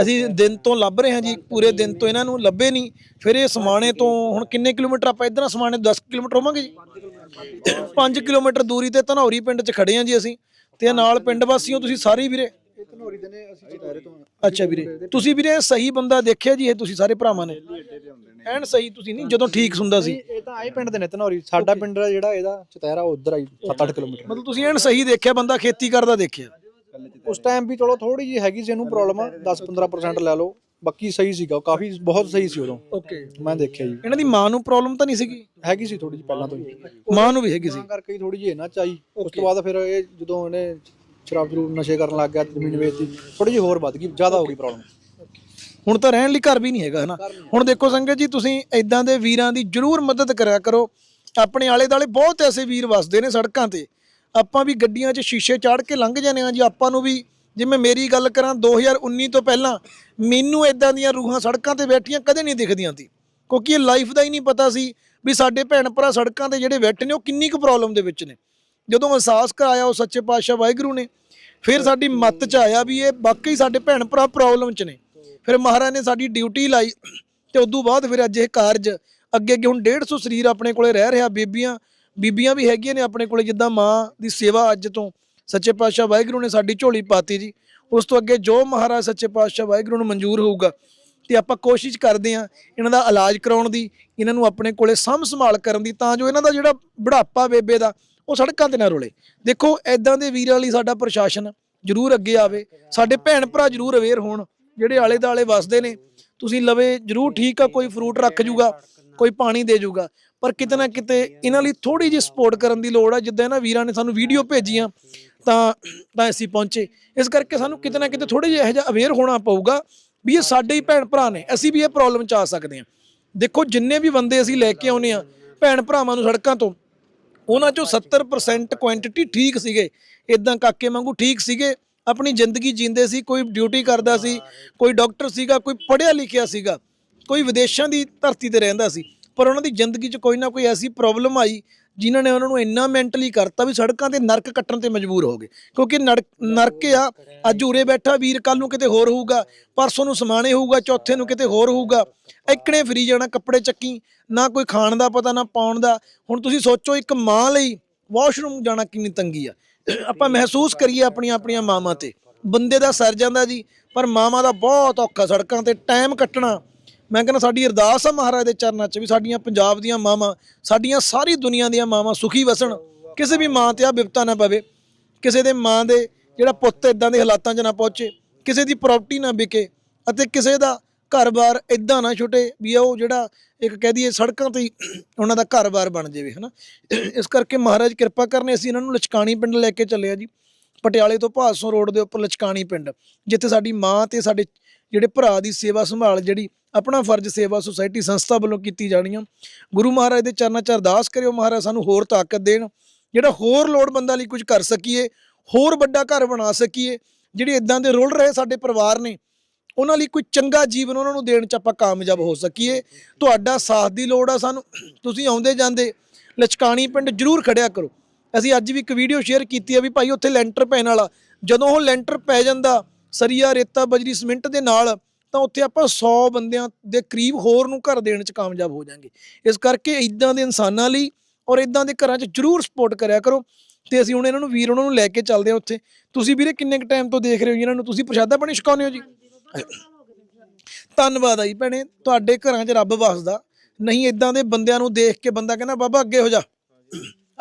ਅਸੀਂ ਦਿਨ ਤੋਂ ਲੱਭ ਰਹੇ ਹਾਂ ਜੀ ਪੂਰੇ ਦਿਨ ਤੋਂ ਇਹਨਾਂ ਨੂੰ ਲੱਭੇ ਨਹੀਂ ਫਿਰ ਇਹ ਸਮਾਣੇ ਤੋਂ ਹੁਣ ਕਿੰਨੇ ਕਿਲੋਮੀਟਰ ਆਪਾਂ ਇਧਰ ਸਮਾਣੇ 10 ਕਿਲੋਮੀਟਰ ਹੋਵਾਂਗੇ ਜੀ? 5 ਕਿਲੋਮੀਟਰ ਦੂਰੀ ਤੇ ਧਨੌਰੀ ਪਿੰਡ 'ਚ ਖੜੇ ਹਾਂ ਜੀ ਅਸੀਂ ਤੇ ਨਾਲ ਪਿੰਡ ਵਾਸੀਓ ਤੁਸੀਂ ਸਾਰੇ ਵੀਰੇ। ਧਨੋਰੀ ਦੇ ਨੇ ਅਸੀਂ ਚਿਤਾਰੇ ਤੋਂ ਅੱਛਾ ਵੀਰੇ ਤੁਸੀਂ ਵੀਰੇ ਸਹੀ ਬੰਦਾ ਦੇਖਿਆ ਜੀ ਇਹ ਤੁਸੀਂ ਸਾਰੇ ਭਰਾਵਾਂ ਨੇ? ਐਨ ਸਹੀ ਤੁਸੀਂ ਨਹੀਂ ਜਦੋਂ ਠੀਕ ਹੁੰਦਾ ਸੀ। ਇਹ ਤਾਂ ਆਏ ਪਿੰਡ ਦੇ ਨੇ ਧਨੋਰੀ। ਸਾਡਾ ਪਿੰਡ ਆ ਜਿਹੜਾ ਇਹਦਾ ਚਤੈਰਾ ਉਧਰ ਆਈ 7-8 ਕਿਲੋਮੀਟਰ। ਮਤਲਬ ਤੁਸੀਂ ਐਨ ਸਹੀ ਦੇਖਿਆ ਬੰਦਾ ਖੇਤੀ ਕਰਦਾ ਦੇਖਿਆ। ਉਸ ਟਾਈਮ ਵੀ ਚਲੋ ਥੋੜੀ ਜੀ ਹੈਗੀ ਸੀ ਇਹਨੂੰ ਪ੍ਰੋਬਲਮ 10-15% ਲੈ ਲਓ। ਬਾਕੀ ਸਹੀ ਸੀਗਾ ਕਾਫੀ ਬਹੁਤ ਸਹੀ ਸੀ ਉਦੋਂ। ਓਕੇ। ਮੈਂ ਦੇਖਿਆ ਜੀ। ਇਹਨਾਂ ਦੀ ਮਾਂ ਨੂੰ ਪ੍ਰੋਬਲਮ ਤਾਂ ਨਹੀਂ ਸੀਗੀ? ਹੈਗੀ ਸੀ ਥੋੜੀ ਜਿਹੀ ਪਹਿਲਾਂ ਤੋਂ ਹੀ। ਮਾਂ ਨੂੰ ਵੀ ਹੈਗੀ ਸੀ। ਕਰਕੇ ਥੋੜੀ ਜਿਹੀ ਇਹਨਾਂ ਚਾਈ ਉਸ ਤੋਂ ਬਾਅਦ ਫਿਰ ਇਹ ਜਦੋਂ ਇਹਨੇ ਸ਼ਰਾਬ ਜਰੂਰ ਨਸ਼ੇ ਕਰਨ ਲੱਗ ਗਿਆ ਜ਼ਮੀਨ ਵੇਚਤੀ ਥੋੜੀ ਜਿਹੀ ਹੋਰ ਵੱਧ ਗਈ ਜ਼ਿਆਦਾ ਹੋ ਗਈ ਪ੍ਰੋਬਲਮ ਹੁਣ ਤਾਂ ਰਹਿਣ ਲਈ ਘਰ ਵੀ ਨਹੀਂ ਹੈਗਾ ਹਨਾ? ਹੁਣ ਦੇਖੋ ਸੰਗਤ ਜੀ ਤੁਸੀਂ ਇਦਾਂ ਦੇ ਵੀਰਾਂ ਦੀ ਜਰੂਰ ਮਦਦ ਕਰਿਆ ਕਰੋ। ਆਪਣੇ ਆਲੇ ਦਾਲੇ ਬਹੁਤ ਐਸੇ ਵੀਰ ਵਸਦੇ ਨੇ ਸੜਕਾਂ ਤੇ। ਆਪਾਂ ਵੀ ਗੱਡੀਆਂ 'ਚ ਸ਼ੀਸ਼ੇ ਚਾੜ ਕੇ ਲੰਘ ਜਾਂਦੇ ਆ ਜੀ। ਆਪਾਂ ਨੂੰ ਵੀ ਜਿਵੇਂ ਮੇਰੀ ਗੱਲ ਕਰਾਂ 2019 ਤੋਂ ਪਹਿਲਾਂ ਮੈਨੂੰ ਇਦਾਂ ਦੀਆਂ ਰੂਹਾਂ ਸੜਕਾਂ ਤੇ ਬੈਠੀਆਂ ਕਦੇ ਨਹੀਂ ਦਿਖਦੀਆਂ ਸੀ। ਕਿਉਂਕਿ ਇਹ ਲਾਈਫ ਦਾ ਹੀ ਨਹੀਂ ਪਤਾ ਸੀ ਵੀ ਸਾਡੇ ਭੈਣ ਭਰਾ ਸੜਕਾਂ ਤੇ ਜਿਹੜੇ ਬੈਠੇ ਨੇ ਉਹ ਕਿੰਨੀ ਕੁ ਪ੍ਰੋਬਲਮ ਦੇ ਵਿੱਚ ਨੇ। ਜਦੋਂ ਅਹਿਸਾਸ ਕਰਾਇਆ ਉਹ ਸੱਚੇ ਪਾਤਸ਼ਾਹ ਵਾਹਿਗੁਰੂ ਨੇ ਫਿਰ ਸਾਡੀ ਮੱਤ 'ਚ ਆਇਆ ਵੀ ਇਹ ਵਾਕਈ ਸਾਡੇ ਭੈਣ ਭਰਾ ਪ੍ਰੋਬਲਮ 'ਚ ਨੇ। ਫਿਰ ਮਹਾਰਾਜ ਨੇ ਸਾਡੀ ਡਿਊਟੀ ਲਾਈ ਤੇ ਉਦੋਂ ਬਾਅਦ ਫਿਰ ਅੱਜ ਇਹ ਕਾਰਜ ਅੱਗੇ ਅੱਗੇ ਹੁਣ 150 ਸਰੀਰ ਆਪਣੇ ਕੋਲੇ ਰਹਿ ਰਿਹਾ, ਬੀਬੀਆਂ ਬੀਬੀਆਂ ਵੀ ਹੈਗੀਆਂ ਨੇ ਆਪਣੇ ਕੋਲੇ ਜਿੱਦਾਂ ਮਾਂ ਦੀ ਸੇਵਾ ਅੱਜ ਤੋਂ। ਸੱਚੇ ਪਾਤਸ਼ਾਹ ਵਾਹਿਗੁਰੂ ਨੇ ਸਾਡੀ ਝੋਲੀ ਪਾਤੀ ਜੀ। ਉਸ ਤੋਂ ਅੱਗੇ ਜੋ ਮਹਾਰਾਜ ਸੱਚੇ ਪਾਤਸ਼ਾਹ ਵਾਹਿਗੁਰੂ ਨੂੰ ਮਨਜ਼ੂਰ ਹੋਊਗਾ ਤੇ ਆਪਾਂ ਕੋਸ਼ਿਸ਼ ਕਰਦੇ ਹਾਂ ਇਹਨਾਂ ਦਾ ਇਲਾਜ ਕਰਾਉਣ ਦੀ, ਇਹਨਾਂ ਨੂੰ ਆਪਣੇ ਕੋਲੇ ਸਾਂਭ ਸੰਭਾਲ ਕਰਨ ਦੀ, ਤਾਂ ਜੋ ਇਹਨਾਂ ਦਾ ਜਿਹੜਾ ਬੁਢਾਪਾ ਬੇਬੇ ਦਾ, ਉਹ ਸੜਕਾਂ ਤੇ ਨਾ ਰੁਲੇ। ਦੇਖੋ ਐਦਾਂ ਦੇ ਵੀਰਾਂ ਲਈ ਸਾਡਾ ਪ੍ਰਸ਼ਾਸਨ ਜ਼ਰੂਰ ਅੱਗੇ ਆਵੇ, ਸਾਡੇ ਭੈਣ ਭਰਾ ਜ਼ਰੂਰ ਅਵੇਅਰ ਹੋਣ ਜਿਹੜੇ ਆਲੇ ਦਾਲੇ ਵਸਦੇ ਨੇ, ਤੁਸੀਂ ਲਵੇ ਜ਼ਰੂਰ ਠੀਕ ਆ, ਕੋਈ ਫਰੂਟ ਰੱਖ ਜੂਗਾ, ਕੋਈ ਪਾਣੀ ਦੇ ਜੂਗਾ, ਪਰ ਕਿਤੇ ਨਾ ਕਿਤੇ ਇਹਨਾਂ ਲਈ ਥੋੜੀ ਜਿਹੀ ਸਪੋਰਟ ਕਰਨ ਦੀ ਲੋੜ ਆ, ਜਿੱਦਾਂ ਇਹਨਾਂ ਵੀਰਾਂ ਨੇ ਸਾਨੂੰ ਵੀਡੀਓ ਭੇਜੀਆਂ, ਤਾਂ ਤਾਂ ਅਸੀਂ ਪਹੁੰਚੇ। ਇਸ ਕਰਕੇ ਸਾਨੂੰ ਕਿਤੇ ਨਾ ਕਿਤੇ ਥੋੜੇ ਜਿਹਾ ਇਹੋ ਜਿਹਾ ਅਵੇਅਰ ਹੋਣਾ ਪਊਗਾ ਵੀ ਇਹ ਸਾਡੇ ਹੀ ਭੈਣ ਭਰਾ ਨੇ, ਅਸੀਂ ਵੀ ਇਹ ਪ੍ਰੋਬਲਮ ਚ ਆ ਸਕਦੇ ਹਾਂ। ਦੇਖੋ, ਜਿੰਨੇ ਵੀ ਬੰਦੇ ਅਸੀਂ ਲੈ ਕੇ ਆਉਨੇ ਆ ਭੈਣ ਭਰਾਵਾਂ ਨੂੰ ਸੜਕਾਂ ਤੋਂ, ਉਹਨਾਂ ਚੋਂ 70% ਕੁਆਂਟੀਟੀ ਠੀਕ ਸੀਗੇ ਇਦਾਂ ਕਾਕੇ ਵਾਂਗੂ ਠੀਕ ਸੀਗੇ ਆਪਣੀ ਜ਼ਿੰਦਗੀ ਜੀਂਦੇ ਸੀ, ਕੋਈ ਡਿਊਟੀ ਕਰਦਾ ਸੀ, ਕੋਈ ਡਾਕਟਰ ਸੀਗਾ, ਕੋਈ ਪੜ੍ਹਿਆ ਲਿਖਿਆ ਸੀਗਾ, ਕੋਈ ਵਿਦੇਸ਼ਾਂ ਦੀ ਧਰਤੀ ਤੇ ਰਹਿੰਦਾ ਸੀ। ਪਰ ਉਹਨਾਂ ਦੀ ਜ਼ਿੰਦਗੀ 'ਚ ਕੋਈ ਨਾ ਕੋਈ ਐਸੀ ਪ੍ਰੋਬਲਮ ਆਈ, ਜਿਨ੍ਹਾਂ ਨੇ ਉਹਨਾਂ ਨੂੰ ਇੰਨਾ ਮੈਂਟਲੀ ਕਰਤਾ ਵੀ ਸੜਕਾਂ ਤੇ ਨਰਕ ਕੱਟਣ ਤੇ ਮਜਬੂਰ ਹੋ ਗਏ। ਕਿਉਂਕਿ ਨਰਕ ਨਰਕ ਆ, ਅੱਜ ਉਰੇ ਬੈਠਾ ਵੀਰ ਕੱਲ ਨੂੰ ਕਿਤੇ ਹੋਰ ਹੋਊਗਾ, ਪਰਸੋਂ ਨੂੰ ਸਮਾਣੇ ਹੋਊਗਾ, ਚੌਥੇ ਨੂੰ ਕਿਤੇ ਹੋਰ ਹੋਊਗਾ, ਇੱਕਣੇ ਫਰੀ ਜਾਣਾ, ਕੱਪੜੇ ਚੱਕੀ, ਨਾ ਕੋਈ ਖਾਣ ਦਾ ਪਤਾ, ਨਾ ਪਾਉਣ ਦਾ। ਹੁਣ ਤੁਸੀਂ ਸੋਚੋ ਇੱਕ ਮਾਂ ਲਈ ਵਾਸ਼ਰੂਮ ਜਾਣਾ ਕਿੰਨੀ ਤੰਗੀ ਆ। ਆਪਾਂ ਮਹਿਸੂਸ ਕਰੀਏ ਆਪਣੀਆਂ ਆਪਣੀਆਂ ਮਾਵਾਂ ਤੇ। ਬੰਦੇ ਦਾ ਸਰ ਜਾਂਦਾ ਜੀ, ਪਰ ਮਾਵਾਂ ਦਾ ਬਹੁਤ ਔਖਾ ਸੜਕਾਂ ਤੇ ਟਾਈਮ ਕੱਟਣਾ। ਮੈਂ ਕਹਿੰਦਾ ਸਾਡੀ ਅਰਦਾਸ ਆ ਮਹਾਰਾਜ ਦੇ ਚਰਨਾਂ 'ਚ ਵੀ ਸਾਡੀਆਂ ਪੰਜਾਬ ਦੀਆਂ ਮਾਵਾਂ, ਸਾਡੀਆਂ ਸਾਰੀ ਦੁਨੀਆ ਦੀਆਂ ਮਾਵਾਂ ਸੁਖੀ ਵਸਣ। ਕਿਸੇ ਵੀ ਮਾਂ ਤੇ ਆ ਬਿਪਤਾ ਨਾ ਪਵੇ। ਕਿਸੇ ਦੇ ਮਾਂ ਦੇ ਜਿਹੜਾ ਪੁੱਤ ਇਦਾਂ ਦੇ ਹਾਲਾਤਾਂ 'ਚ ਨਾ ਪਹੁੰਚੇ। ਕਿਸੇ ਦੀ ਪ੍ਰਾਪਰਟੀ ਨਾ ਵਿਕੇ ਅਤੇ ਕਿਸੇ ਦਾ ਘਰ-ਬਾਰ ਇਦਾਂ ਨਾ ਛੁੱਟੇ ਵੀ ਉਹ ਜਿਹੜਾ ਇੱਕ ਕਹਿ ਦਈਏ ਸੜਕਾਂ ਤੇ ਹੀ ਉਹਨਾਂ ਦਾ ਘਰ-ਬਾਰ ਬਣ ਜਾਵੇ, ਹਨਾ। ਇਸ ਕਰਕੇ ਮਹਾਰਾਜ ਕਿਰਪਾ ਕਰਨੇ ਅਸੀਂ ਇਹਨਾਂ ਨੂੰ ਲਚਕਾਣੀ ਪਿੰਡ ਲੈ ਕੇ ਚੱਲੇ ਆ ਜੀ। ਪਟਿਆਲੇ ਤੋਂ ਭਾਸੋਂ ਰੋਡ ਦੇ ਉੱਪਰ ਲਚਕਾਣੀ ਪਿੰਡ, ਜਿੱਥੇ ਸਾਡੀ ਮਾਂ ਤੇ ਸਾਡੇ ਜਿਹੜੇ ਭਰਾ ਦੀ ਸੇਵਾ ਸੰਭਾਲ ਜਿਹੜੀ ਆਪਣਾ ਫਰਜ਼ ਸੇਵਾ ਸੁਸਾਇਟੀ ਸੰਸਥਾ ਵੱਲੋਂ ਕੀਤੀ ਜਾਣੀ ਆ। ਗੁਰੂ ਮਹਾਰਾਜ ਦੇ ਚਰਨਾਂ 'ਚ ਅਰਦਾਸ ਕਰਿਓ ਮਹਾਰਾਜ ਸਾਨੂੰ ਹੋਰ ਤਾਕਤ ਦੇਣ, ਜਿਹੜਾ ਹੋਰ ਲੋੜਵੰਦਾਂ ਲਈ ਕੁਝ ਕਰ ਸਕੀਏ, ਹੋਰ ਵੱਡਾ ਘਰ ਬਣਾ ਸਕੀਏ, ਜਿਹੜੇ ਇਦਾਂ ਦੇ ਰੁਲ ਰਹੇ ਸਾਡੇ ਪਰਿਵਾਰ ਨੇ ਉਹਨਾਂ ਲਈ ਕੋਈ ਚੰਗਾ ਜੀਵਨ ਉਹਨਾਂ ਨੂੰ ਦੇਣ 'ਚ ਆਪਾਂ ਕਾਮਯਾਬ ਹੋ ਸਕੀਏ। ਤੁਹਾਡਾ ਸਾਥ ਦੀ ਲੋੜ ਆ ਸਾਨੂੰ। ਤੁਸੀਂ ਆਉਂਦੇ ਜਾਂਦੇ ਲਚਕਾਣੀ ਪਿੰਡ ਜ਼ਰੂਰ ਖੜਿਆ ਕਰੋ। ਅਸੀਂ ਅੱਜ ਵੀ ਇੱਕ ਵੀਡੀਓ ਸ਼ੇਅਰ ਕੀਤੀ ਆ ਵੀ ਭਾਈ ਉੱਥੇ ਲੈਂਟਰ ਪੈਣ ਵਾਲਾ। ਜਦੋਂ ਉਹ ਲੈਂਟਰ ਪੈ ਜਾਂਦਾ ਸਰੀਆ, ਰੇਤਾ, ਬਜਰੀ, ਸਿਮੈਂਟ ਦੇ ਨਾਲ, ਤਾਂ ਉੱਥੇ ਆਪਾਂ 100 ਬੰਦਿਆਂ ਦੇ ਕਰੀਬ ਹੋਰ ਨੂੰ ਘਰ ਦੇਣ 'ਚ ਕਾਮਯਾਬ ਹੋ ਜਾਾਂਗੇ। ਇਸ ਕਰਕੇ ਇਦਾਂ ਦੇ ਇਨਸਾਨਾਂ ਲਈ ਔਰ ਇਦਾਂ ਦੇ ਘਰਾਂ 'ਚ ਜ਼ਰੂਰ ਸਪੋਰਟ ਕਰਿਆ ਕਰੋ। ਤੇ ਅਸੀਂ ਹੁਣ ਇਹਨਾਂ ਨੂੰ ਵੀਰ ਉਹਨਾਂ ਨੂੰ ਲੈ ਕੇ ਚੱਲਦੇ ਹਾਂ ਉੱਥੇ। ਤੁਸੀਂ ਵੀਰੇ ਕਿੰਨੇ ਕ ਟਾਈਮ ਤੋਂ ਦੇਖ ਰਹੇ ਹੋ ਜੀ? ਇਹਨਾਂ ਨੂੰ ਤੁਸੀਂ ਪ੍ਰਸ਼ਾਦਾ ਪਾਣੀ ਛਕਾਉਂਦੇ ਹੋ ਜੀ? ਧੰਨਵਾਦ ਆ ਜੀ ਭੈਣੇ, ਤੁਹਾਡੇ ਘਰਾਂ 'ਚ ਰੱਬ ਵਸਦਾ। ਨਹੀਂ ਇਦਾਂ ਦੇ ਬੰਦਿਆਂ ਨੂੰ ਦੇਖ ਕੇ ਬੰਦਾ ਕਹਿੰਦਾ, ਬਾਬਾ, ਅੱਗੇ ਹੋ ਜਾ।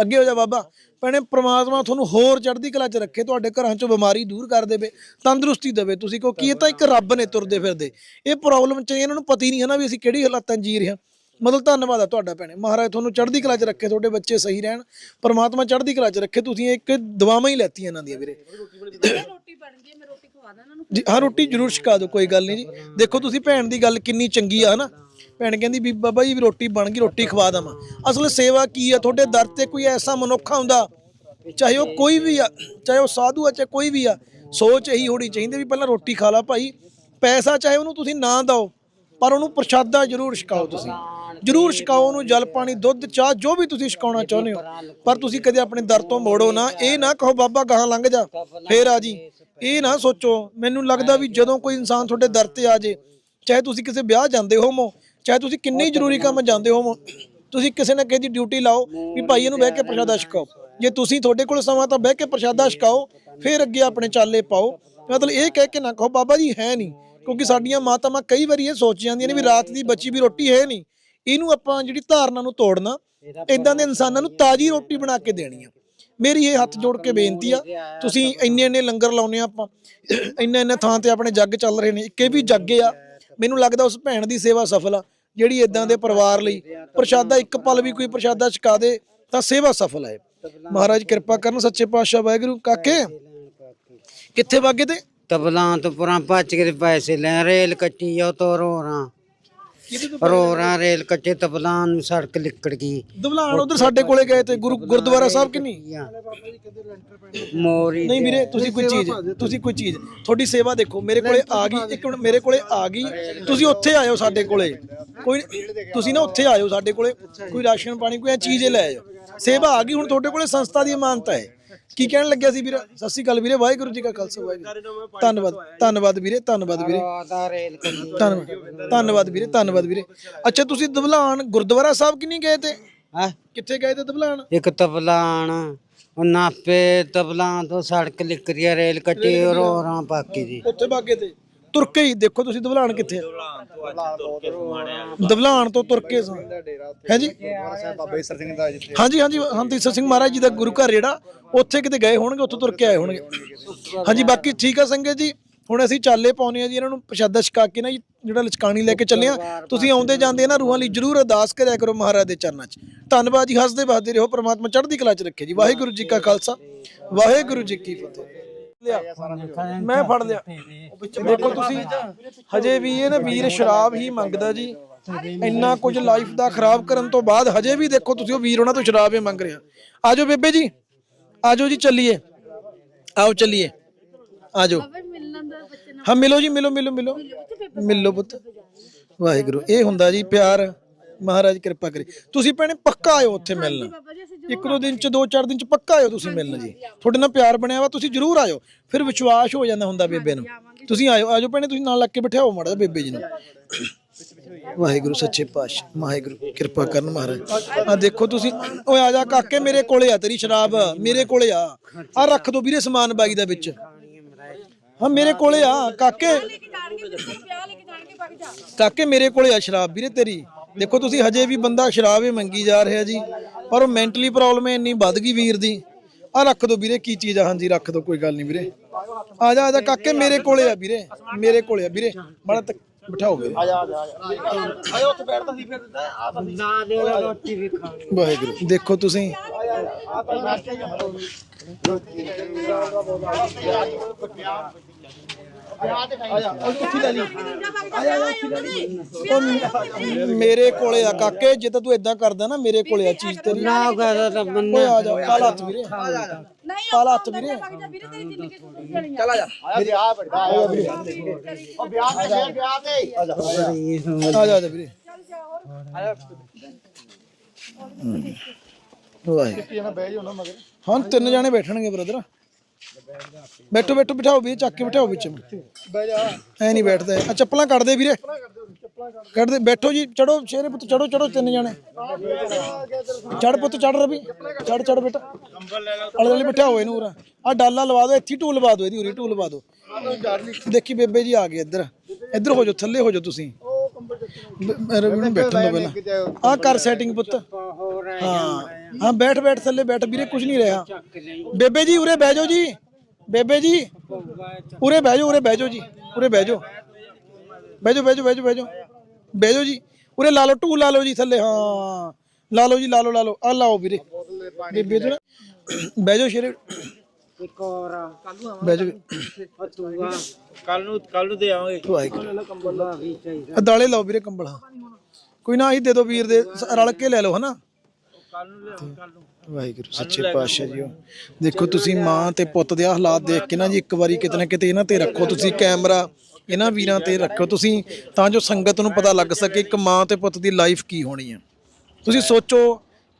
ਅੱਗੇ ਹੋ ਜਾ, ਬਾਬਾ। ਭੈਣੇ, ਪ੍ਰਮਾਤਮਾ ਤੁਹਾਨੂੰ ਹੋਰ ਚੜ੍ਹਦੀ ਕਲਾ 'ਚ ਰੱਖੇ, ਤੁਹਾਡੇ ਘਰਾਂ 'ਚੋਂ ਬਿਮਾਰੀ ਦੂਰ ਕਰ ਦੇਵੇ, ਤੰਦਰੁਸਤੀ ਦੇਵੇ। ਤੁਸੀਂ ਕਿਉਂਕਿ ਇਹ ਤਾਂ ਇੱਕ ਰੱਬ ਨੇ ਤੁਰਦੇ ਫਿਰਦੇ। ਇਹ ਪ੍ਰੋਬਲਮ 'ਚ ਇਹਨਾਂ ਨੂੰ ਪਤਾ ਹੀ ਨਹੀਂ ਹੈ ਨਾ ਵੀ ਅਸੀਂ ਕਿਹੜੀ ਹਾਲਾਤਾਂ 'ਚ ਜੀ ਰਹੇ ਹਾਂ। ਮਤਲਬ ਧੰਨਵਾਦ ਆ ਤੁਹਾਡਾ ਭੈਣੇ। ਮਹਾਰਾਜ ਤੁਹਾਨੂੰ ਚੜ੍ਹਦੀ ਕਲਾ 'ਚ ਰੱਖੇ, ਤੁਹਾਡੇ ਬੱਚੇ ਸਹੀ ਰਹਿਣ। ਪਰਮਾਤਮਾ ਚੜ੍ਹਦੀ ਕਲਾ 'ਚ ਰੱਖੇ। ਤੁਸੀਂ ਇੱਕ ਦਵਾਵਾਂ ਹੀ ਲੈਤੀਆਂ ਇਹਨਾਂ ਦੀਆਂ ਵੀਰੇ। ਜੀ, ਹਾਂ, ਰੋਟੀ ਜ਼ਰੂਰ ਛਕਾ ਦਿਓ, ਕੋਈ ਗੱਲ ਨਹੀਂ ਜੀ। ਦੇਖੋ ਤੁਸੀਂ ਭੈਣ ਦੀ ਗੱਲ ਕਿੰਨੀ ਚੰਗੀ ਆ, ਹਨਾ? ਭੈਣ ਕਹਿੰਦੀ ਵੀ ਬਾਬਾ ਜੀ ਰੋਟੀ ਬਣ ਗਈ, ਰੋਟੀ ਖਵਾ ਦਵਾਂ। ਅਸਲ ਸੇਵਾ ਕੀ ਆ? ਤੁਹਾਡੇ ਦਰ ਤੇ ਕੋਈ ਐਸਾ ਮਨੁੱਖ ਆਉਂਦਾ, ਚਾਹੇ ਉਹ ਕੋਈ ਵੀ ਆ, ਚਾਹੇ ਉਹ ਸਾਧੂ ਆ, ਚਾਹੇ ਕੋਈ ਵੀ ਆ, ਸੋਚ ਇਹੀ ਹੋਣੀ ਚਾਹੀਦੀ ਵੀ ਪਹਿਲਾਂ ਰੋਟੀ ਖਾ ਲਾ ਭਾਈ। ਪੈਸਾ ਚਾਹੇ ਉਹਨੂੰ ਤੁਸੀਂ ਨਾ ਦਿਓ, ਪਰ ਉਹਨੂੰ ਪ੍ਰਸ਼ਾਦਾ ਜ਼ਰੂਰ ਛਕਾਓ ਤੁਸੀਂ। ਜ਼ਰੂਰ ਛਕਾਓ ਉਹਨੂੰ ਜਲ ਪਾਣੀ, ਦੁੱਧ, ਚਾਹ, ਜੋ ਵੀ ਤੁਸੀਂ ਛਕਾਉਣਾ ਚਾਹੁੰਦੇ ਹੋ। ਪਰ ਤੁਸੀਂ ਕਦੇ ਆਪਣੇ ਦਰ ਤੋਂ ਮੋੜੋ ਨਾ। ਇਹ ਨਾ ਕਹੋ, ਬਾਬਾ, ਗਾਹਾਂ ਲੰਘ ਜਾ। ਫੇਰ ਆ ਜੀ। ਇਹ ਨਾ ਸੋਚੋ, ਮੈਨੂੰ ਲੱਗਦਾ ਵੀ ਜਦੋਂ ਕੋਈ ਇਨਸਾਨ ਤੁਹਾਡੇ ਦਰ ਤੇ ਆ ਜੇ, ਚਾਹੇ ਤੁਸੀਂ ਕਿਸੇ ਵਿਆਹ ਜਾਂਦੇ ਹੋਵੋ, ਚਾਹੇ ਤੁਸੀਂ ਕਿੰਨੇ ਹੀ ਜ਼ਰੂਰੀ ਕੰਮ ਜਾਂਦੇ ਹੋਵੋ, ਤੁਸੀਂ ਕਿਸੇ ਨਾ ਕਿਸੇ ਦੀ ਡਿਊਟੀ ਲਾਓ ਵੀ ਭਾਈ ਇਹਨੂੰ ਬਹਿ ਕੇ ਪ੍ਰਸ਼ਾਦਾ ਛਕਾਓ। ਜੇ ਤੁਸੀਂ ਤੁਹਾਡੇ ਕੋਲ ਸਮਾਂ ਤਾਂ ਬਹਿ ਕੇ ਪ੍ਰਸ਼ਾਦਾ ਛਕਾਓ, ਫਿਰ ਅੱਗੇ ਆਪਣੇ ਚਾਲੇ ਪਾਓ। ਮਤਲਬ ਇਹ ਕਹਿ ਕੇ ਨਾ ਕਹੋ, ਬਾਬਾ ਜੀ ਹੈ ਨਹੀਂ, ਕਿਉਂਕਿ ਸਾਡੀਆਂ ਮਾਤਾਵਾਂ ਕਈ ਵਾਰੀ ਇਹ ਸੋਚ ਜਾਂਦੀਆਂ ਨੇ ਵੀ ਰਾਤ ਦੀ ਬੱਚੀ ਵੀ ਰੋਟੀ ਹੈ ਨਹੀਂ। ਇਹਨੂੰ ਆਪਾਂ ਜਿਹੜੀ ਧਾਰਨਾ ਨੂੰ ਤੋੜਨਾ ਇਦਾਂ ਦੇ ਇਨਸਾਨਾਂ ਨੂੰ ਤਾਜ਼ੀ ਰੋਟੀ ਬਣਾ ਕੇ ਦੇਣੀ ਆ। ਮੇਰੀ ਇਹ ਹੱਥ ਜੋੜ ਕੇ ਬੇਨਤੀ ਆ ਤੁਸੀਂ ਇੰਨੇ ਇੰਨੇ ਲੰਗਰ ਲਾਉਨੇ ਆ ਆਪਾਂ ਇੰਨੇ ਇੰਨੇ ਥਾਂ ਤੇ ਆਪਣੇ ਜੱਗ ਚੱਲ ਰਹੇ ਨੇ ਇੱਕ ਵੀ ਜੱਗੇ ਆ ਮੈਨੂੰ ਲੱਗਦਾ ਉਸ ਭੈਣ ਦੀ ਸੇਵਾ ਸਫਲ ਆ ਜਿਹੜੀ ਇਦਾਂ ਦੇ ਪਰਿਵਾਰ ਲਈ ਪ੍ਰਸ਼ਾਦਾ ਇੱਕ ਪਲ ਵੀ ਕੋਈ ਪ੍ਰਸ਼ਾਦਾ ਛਕਾ ਦੇ ਤਾਂ ਸੇਵਾ ਸਫਲ ਹੈ ਮਹਾਰਾਜ ਕਿਰਪਾ ਕਰਨ ਸੱਚੇ ਪਾਤਸ਼ਾਹ ਵਾਹਿਗੁਰੂ ਕਾਕੇ ਕਿੱਥੇ ਵਾਗੇ ਤੇ? ਤਬਲਾਂ ਤੋਂ ਪੁਰਾਂ ਭੱਜ ਕੇ ਪੈਸੇ ਲੈ ਰੇਲ ਕੱਟੀ ਉਹ ਤੋਂ ਰੋਰਾਂ ਰੋਰਾਂ ਰੇਲ ਕੱਟੇ ਤਬਲਾਂ ਨੂੰ ਸੜਕ ਲਿਕੜ ਗਈ। ਦਵਲਾਨ ਉਧਰ ਸਾਡੇ ਕੋਲੇ ਗਏ ਤੇ ਗੁਰੂ ਗੁਰਦੁਆਰਾ ਸਾਹਿਬ ਕਿ ਨਹੀਂ? ਮੋਰੀ ਨਹੀਂ ਵੀਰੇ ਤੁਸੀਂ ਕੋਈ ਚੀਜ਼ ਤੁਸੀਂ ਕੋਈ ਚੀਜ਼ ਤੁਹਾਡੀ ਸੇਵਾ ਦੇਖੋ ਮੇਰੇ ਕੋਲੇ ਆ ਗਈ ਇੱਕ ਮਿੰਟ ਮੇਰੇ ਕੋਲੇ ਆ ਗਈ ਤੁਸੀਂ ਉੱਥੇ ਆਇਓ ਸਾਡੇ ਕੋਲੇ। ਕੋਈ ਤੁਸੀਂ ਨਾ ਉੱਥੇ ਆਇਓ ਸਾਡੇ ਕੋਲੇ ਕੋਈ ਰਾਸ਼ਨ ਪਾਣੀ ਕੋਈ ਚੀਜ਼ ਲੈ ਆਇਓ। ਸੇਵਾ ਆ ਗਈ ਹੁਣ ਤੁਹਾਡੇ ਕੋਲੇ ਸੰਸਥਾ ਦੀ ਇਮਾਨਤ ਹੈ। ਕੀ ਕਹਿਣ ਲੱਗਿਆ ਸੀ ਵੀਰੇ? ਸਤਿ ਸ਼੍ਰੀ ਅਕਾਲ ਵੀਰੇ ਵਾਹਿਗੁਰੂ ਜੀ ਕਾ ਖਾਲਸਾ ਵਾਹਿਗੁਰੂ ਧੰਨਵਾਦ ਧੰਨਵਾਦ ਵੀਰੇ ਧੰਨਵਾਦ ਵੀਰੇ। ਧੰਨਵਾਦ ਧੰਨਵਾਦ ਵੀਰੇ ਧੰਨਵਾਦ ਵੀਰੇ। ਅੱਛਾ ਤੁਸੀਂ ਦਵਲਾਨ ਗੁਰਦੁਆਰਾ ਸਾਹਿਬ ਕਿ ਨਹੀਂ ਗਏ ਤੇ? ਹਾਂ? ਕਿੱਥੇ ਗਏ ਤੇ ਦਵਲਾਨ? ਇੱਕ ਤਬਲਾਨ ਉਹ ਨਾਪੇ ਤਬਲਾਂ ਤੋਂ ਸੜਕ ਗਈ ਰੇਲ ਕੱਟੀ ਰੋਰਾਂ ਪਾਕੀ ਦੀ। ਉੱਥੇ ਬਾਗੇ ਤੇ? ਤੁਰਕੇ ਹੀ ਦੇਖੋ ਤੁਸੀਂ ਦਵਲਾਨ ਕਿੱਥੇ ਆ। ਦਵਲਾਨ ਤੋਂ ਤੁਰਕੇ ਹੈ ਜੀ? ਬਾਬਾ ਈਸਰ ਸਿੰਘ ਦਾ ਜਿੱਥੇ ਹਾਂਜੀ ਹਾਂਜੀ ਹੰਤੀਸਰ ਸਿੰਘ ਮਹਾਰਾਜ ਜੀ ਦਾ ਗੁਰੂ ਘਰ ਜਿਹੜਾ, ਉੱਥੇ ਕਿਤੇ ਗਏ ਹੋਣਗੇ, ਉੱਥੋਂ ਤੁਰ ਕੇ ਆਏ ਹੋਣਗੇ। ਹਾਂਜੀ, ਬਾਕੀ ਠੀਕ ਆ ਸੰਗਤ ਜੀ। ਹੁਣ ਅਸੀਂ ਚਾਲੇ ਪਾਉਨੇ ਆ ਜੀ, ਇਹਨਾਂ ਨੂੰ ਪ੍ਰਸ਼ਾਦਾ ਛਕਾ ਕੇ ਨਾ ਜੀ, ਜਿਹੜਾ ਲਚਕਾਣੀ ਲੈ ਕੇ ਚੱਲੇ ਆ। ਤੁਸੀਂ ਆਉਂਦੇ ਜਾਂਦੇ ਇਹਨਾਂ ਰੂਹਾਂ ਲਈ ਜਰੂਰ ਅਰਦਾਸ ਕਰਿਆ ਕਰੋ ਮਹਾਰਾਜ ਦੇ ਚਰਨਾਂ 'ਚ। ਧੰਨਵਾਦ ਜੀ ਹੱਸਦੇ ਵਸਦੇ ਰਹੋ, ਪ੍ਰਮਾਤਮਾ ਚੜ੍ਹਦੀ ਕਲਾ 'ਚ ਰੱਖੇ ਜੀ। ਵਾਹਿਗੁਰੂ ਜੀ ਕਾ ਖਾਲਸਾ, ਵਾਹਿਗੁਰੂ ਜੀ ਕੀ ਫਤਿਹ। ਲਿਆ। ਮੈਂ ਫੜ ਲਿਆ। ਦੇਖੋ ਤੁਸੀਂ ਹਜੇ ਵੀ ਇਹ ਨਾ ਵੀਰ ਸ਼ਰਾਬ ਹੀ ਮੰਗਦਾ ਜੀ। ਇੰਨਾ ਕੁਝ ਲਾਈਫ ਦਾ ਖਰਾਬ ਕਰਨ ਤੋਂ ਬਾਅਦ ਹਜੇ ਵੀ ਦੇਖੋ ਤੁਸੀਂ ਉਹ ਵੀਰ ਉਹਨਾਂ ਤੋਂ ਸ਼ਰਾਬ ਹੀ ਮੰਗ ਰਿਹਾ। ਆਜੋ ਬੇਬੇ ਜੀ ਆਜੋ ਜੀ ਚੱਲੀਏ। ਆਓ ਚੱਲੀਏ। ਆਜੋ। ਹਾਂ ਮਿਲੋ ਜੀ ਮਿਲੋ ਮਿਲੋ ਮਿਲੋ। ਮਿਲੋ ਪੁੱਤ। ਵਾਹਿਗੁਰੂ। ਇਹ ਹੁੰਦਾ ਜੀ ਪਿਆਰ। ਮਹਾਰਾਜ ਕਿਰਪਾ ਕਰੇ। ਤੁਸੀਂ ਭੈਣੇ ਪੱਕਾ ਆਇਓ ਉੱਥੇ ਮਿਲਣ। ਇੱਕ ਦੋ ਦਿਨ ਚ ਦੋ ਚਾਰ ਦਿਨ ਚ ਪੱਕਾ ਆਇਓ ਤੁਸੀਂ ਮਿਲਣ ਜੀ। ਤੁਹਾਡੇ ਨਾਲ ਪਿਆਰ ਬਣਿਆ ਵਾ ਤੁਸੀਂ ਜਰੂਰ ਆਇਓ। ਫਿਰ ਵਿਸ਼ਵਾਸ ਹੋ ਜਾਂਦਾ ਹੁੰਦਾ ਬੇਬੇ ਨੂੰ। ਤੁਸੀਂ ਆਇਓ ਆਜੋ ਭੈਣੇ ਤੁਸੀਂ ਨਾਲ ਲੱਗ ਕੇ ਬਿਠਾਓ ਮਾੜਾ ਜਿਹਾ ਬੇਬੇ ਜੀ ਨੂੰ। ਵਾਹਿਗੁਰੂ ਸੱਚੇ ਪਾਤਸ਼ਾਹ ਵਾਹਿਗੁਰੂ ਕਿਰਪਾ ਕਰਨ ਮਹਾਰਾਜ। ਆ ਦੇਖੋ ਤੁਸੀਂ ਓਏ ਆ ਜਾ ਕਾਕੇ ਮੇਰੇ ਕੋਲੇ ਆ ਤੇਰੀ ਸ਼ਰਾਬ ਮੇਰੇ ਕੋਲੇ ਆ। ਆ ਰੱਖ ਦੋ ਵੀਰੇ ਸਮਾਨ ਬਾਈ ਦਾ ਵਿੱਚ। ਹਾਂ ਮੇਰੇ ਕੋਲੇ ਆ ਕਾਕੇ। ਕਾਕੇ ਮੇਰੇ ਕੋਲੇ ਆ ਸ਼ਰਾਬ ਵੀਰੇ ਤੇਰੀ। ਦੇਖੋ ਤੁਸੀਂ ਹਜੇ ਵੀ ਬੰਦਾ ਸ਼ਰਾਬ ਹੀ ਮੰਗੀ ਜਾ ਰਿਹਾ ਜੀ ਪਰ ਉਹ ਮੈਂਟਲੀ ਪ੍ਰੋਬਲਮ ਇੰਨੀ ਵੱਧ ਗਈ ਵੀਰ ਦੀ। ਆ ਰੱਖ ਦੋ ਵੀਰੇ ਕੀ ਚੀਜ਼ ਆ? ਹਾਂਜੀ ਰੱਖ ਦੋ ਕੋਈ ਗੱਲ ਨਹੀਂ ਵੀਰੇ। ਆ ਜਾ ਆ ਜਾ ਕਾਕੇ ਮੇਰੇ ਕੋਲੇ ਆ ਵੀਰੇ ਮੇਰੇ ਕੋਲੇ ਆ ਵੀਰੇ। ਮਾੜਾ ਤੱਕ ਬਿਠਾਓ ਵੀਰੇ। ਨਾ ਦੇ ਰੋਟੀ ਵੀ ਖਾਣੀ ਵਾਹਿਗੁਰੂ ਦੇਖੋ ਤੁਸੀਂ। ਮੇਰੇ ਕੋਲੇ ਆ ਕਾਕੇ ਜੇ ਤਾਂ ਤੂੰ ਇਦਾਂ ਕਰਦਾ ਨਾ ਮੇਰੇ ਕੋਲੇ ਆ ਚੀਜ਼ ਤੇਰੀ। ਨਾ ਕਹਦਾ ਤਾਂ ਓਏ ਬੰਨਾ ਆ ਜਾ ਪਾਲ ਹੱਥ ਵੀਰੇ। ਪਾਲ ਹੱਥ ਵੀਰੇ। ਚਲਾ ਜਾ। ਮੇਰੇ ਆ ਬੜਾ ਉਹ ਵਿਆਹ ਤੇ ਫੇਰ ਵਿਆਹ ਤੇ। ਆ ਜਾ ਆ ਜਾ। ਵੀਰੇ। ਵਾਹਿਗੁਰੂ ਹਾਂ। ਤਿੰਨ ਜਾਣੇ ਬੈਠਣਗੇ ਬ੍ਰਦਰ ਬੈਠੋ ਬੈਠੋ, ਬਿਠਾਓ ਵੀ ਚੱਕ ਕੇ ਬਿਠਾਓ ਵਿੱਚ। ਬਹਿ ਜਾ ਐ ਨਹੀਂ ਬੈਠਦੇ। ਆ ਚੱਪਲਾਂ ਕੱਢ ਦੇ ਵੀਰੇ। ਕੱਢ ਦੇ ਬੈਠੋ ਜੀ, ਚੜੋ, ਸ਼ੇਰੇ ਪੁੱਤ, ਚੜੋ ਚੜੋ ਤਿੰਨ ਜਾਣੇ। ਚੜ ਪੁੱਤ ਚੜ ਰਵੀ। ਚੜ ਚੜ ਬੇਟਾ ਅਲੇ ਅਲੇ ਬਿਠਾਓ ਇਹਨੂੰ ਉਰਾ। ਆ ਡਾਲਾ ਲਵਾ ਦਿਓ, ਇੱਥੇ ਟੂਲ ਲਵਾ ਦਿਓ, ਇਹਦੀ ਉਰੀ ਟੂਲ ਲਵਾ ਦਿਓ। ਦੇਖੀ ਬੇਬੇ ਜੀ ਆ ਗਏ ਇੱਧਰ। ਇੱਧਰ ਹੋ ਜਾਓ, ਥੱਲੇ ਹੋ ਜਾਓ ਤੁਸੀਂ। ਮੇਰੇ ਨੂੰ ਬੈਠਣ ਦੋ ਪਹਿਲਾਂ। ਆ ਕਰ ਸੈਟਿੰਗ ਪੁੱਤ। ਹਾਂ। ਹਾਂ ਬੈਠ ਬੈਠ ਥੱਲੇ ਬੈਠ ਵੀਰੇ ਕੁਝ ਨਹੀਂ ਰਿਹਾ। ਬੇਬੇ ਜੀ ਉਰੇ ਬਹਿ ਜਾਓ ਜੀ। ਬੇਬੇ ਜੀ ਉਰੇ ਬਹਿ ਜਾਓ ਉਰੇ ਬਹਿ ਜਾਓ ਜੀ। ਉਰੇ ਬਹਿ ਜਾਓ। ਬਹਿ ਜਾਓ ਬਹਿ ਜਾਓ ਬਹਿ ਜਾਓ ਬਹਿ ਜਾਓ। ਬਹਿ ਜਾਓ ਜੀ। ਉਰੇ ਲਾ ਲਓ ਟੂ ਲਾ ਲਓ ਜੀ ਥੱਲੇ ਹਾਂ। ਲਾ ਲਓ ਜੀ ਲਾ ਲਓ ਲਾ ਲਓ। ਆ ਲਾਓ ਵੀਰੇ। ਬੇਬੇ ਨਾ ਬਹਿ ਜਾਓ ਸ਼ੇਰੇ। ਇੱਕ ਹੋਰ ਬਹਿ ਜਾਓ। ਫਤੂਆ ਕੱਲ ਨੂੰ ਕੱਲ ਨੂੰ ਦੇ ਆਵਾਂਗੇ। ਵਾਹਿਗੁਰੂ। ਦਾਲੇ ਲਾਓ ਵੀਰੇ ਕੰਬਲ। ਹਾਂ ਕੋਈ ਨਾ ਹੀ ਦੇ ਦਿਓ ਵੀਰ ਦੇ ਰਲ ਕੇ ਲੈ ਲਓ ਹਨਾ? ਵਾਹਿਗੁਰੂ ਸੱਚੇ ਪਾਤਸ਼ਾਹ ਜੀ ਦੇਖੋ ਤੁਸੀਂ ਮਾਂ ਤੇ ਪੁੱਤ ਦੇ ਹਾਲਾਤ ਦੇਖ ਕੇ ਨਾ ਜੀ ਇੱਕ ਵਾਰੀ ਕਿਤੇ ਨਾ ਕਿਤੇ ਇਹਨਾਂ ਤੇ ਰੱਖੋ ਤੁਸੀਂ ਕੈਮਰਾ ਇਹਨਾਂ ਵੀਰਾਂ ਤੇ ਰੱਖੋ ਤੁਸੀਂ ਤਾਂ ਜੋ ਸੰਗਤ ਨੂੰ ਪਤਾ ਲੱਗ ਸਕੇ ਇੱਕ ਮਾਂ ਤੇ ਪੁੱਤ ਦੀ ਲਾਈਫ ਕੀ ਹੋਣੀ ਹੈ ਤੁਸੀਂ ਸੋਚੋ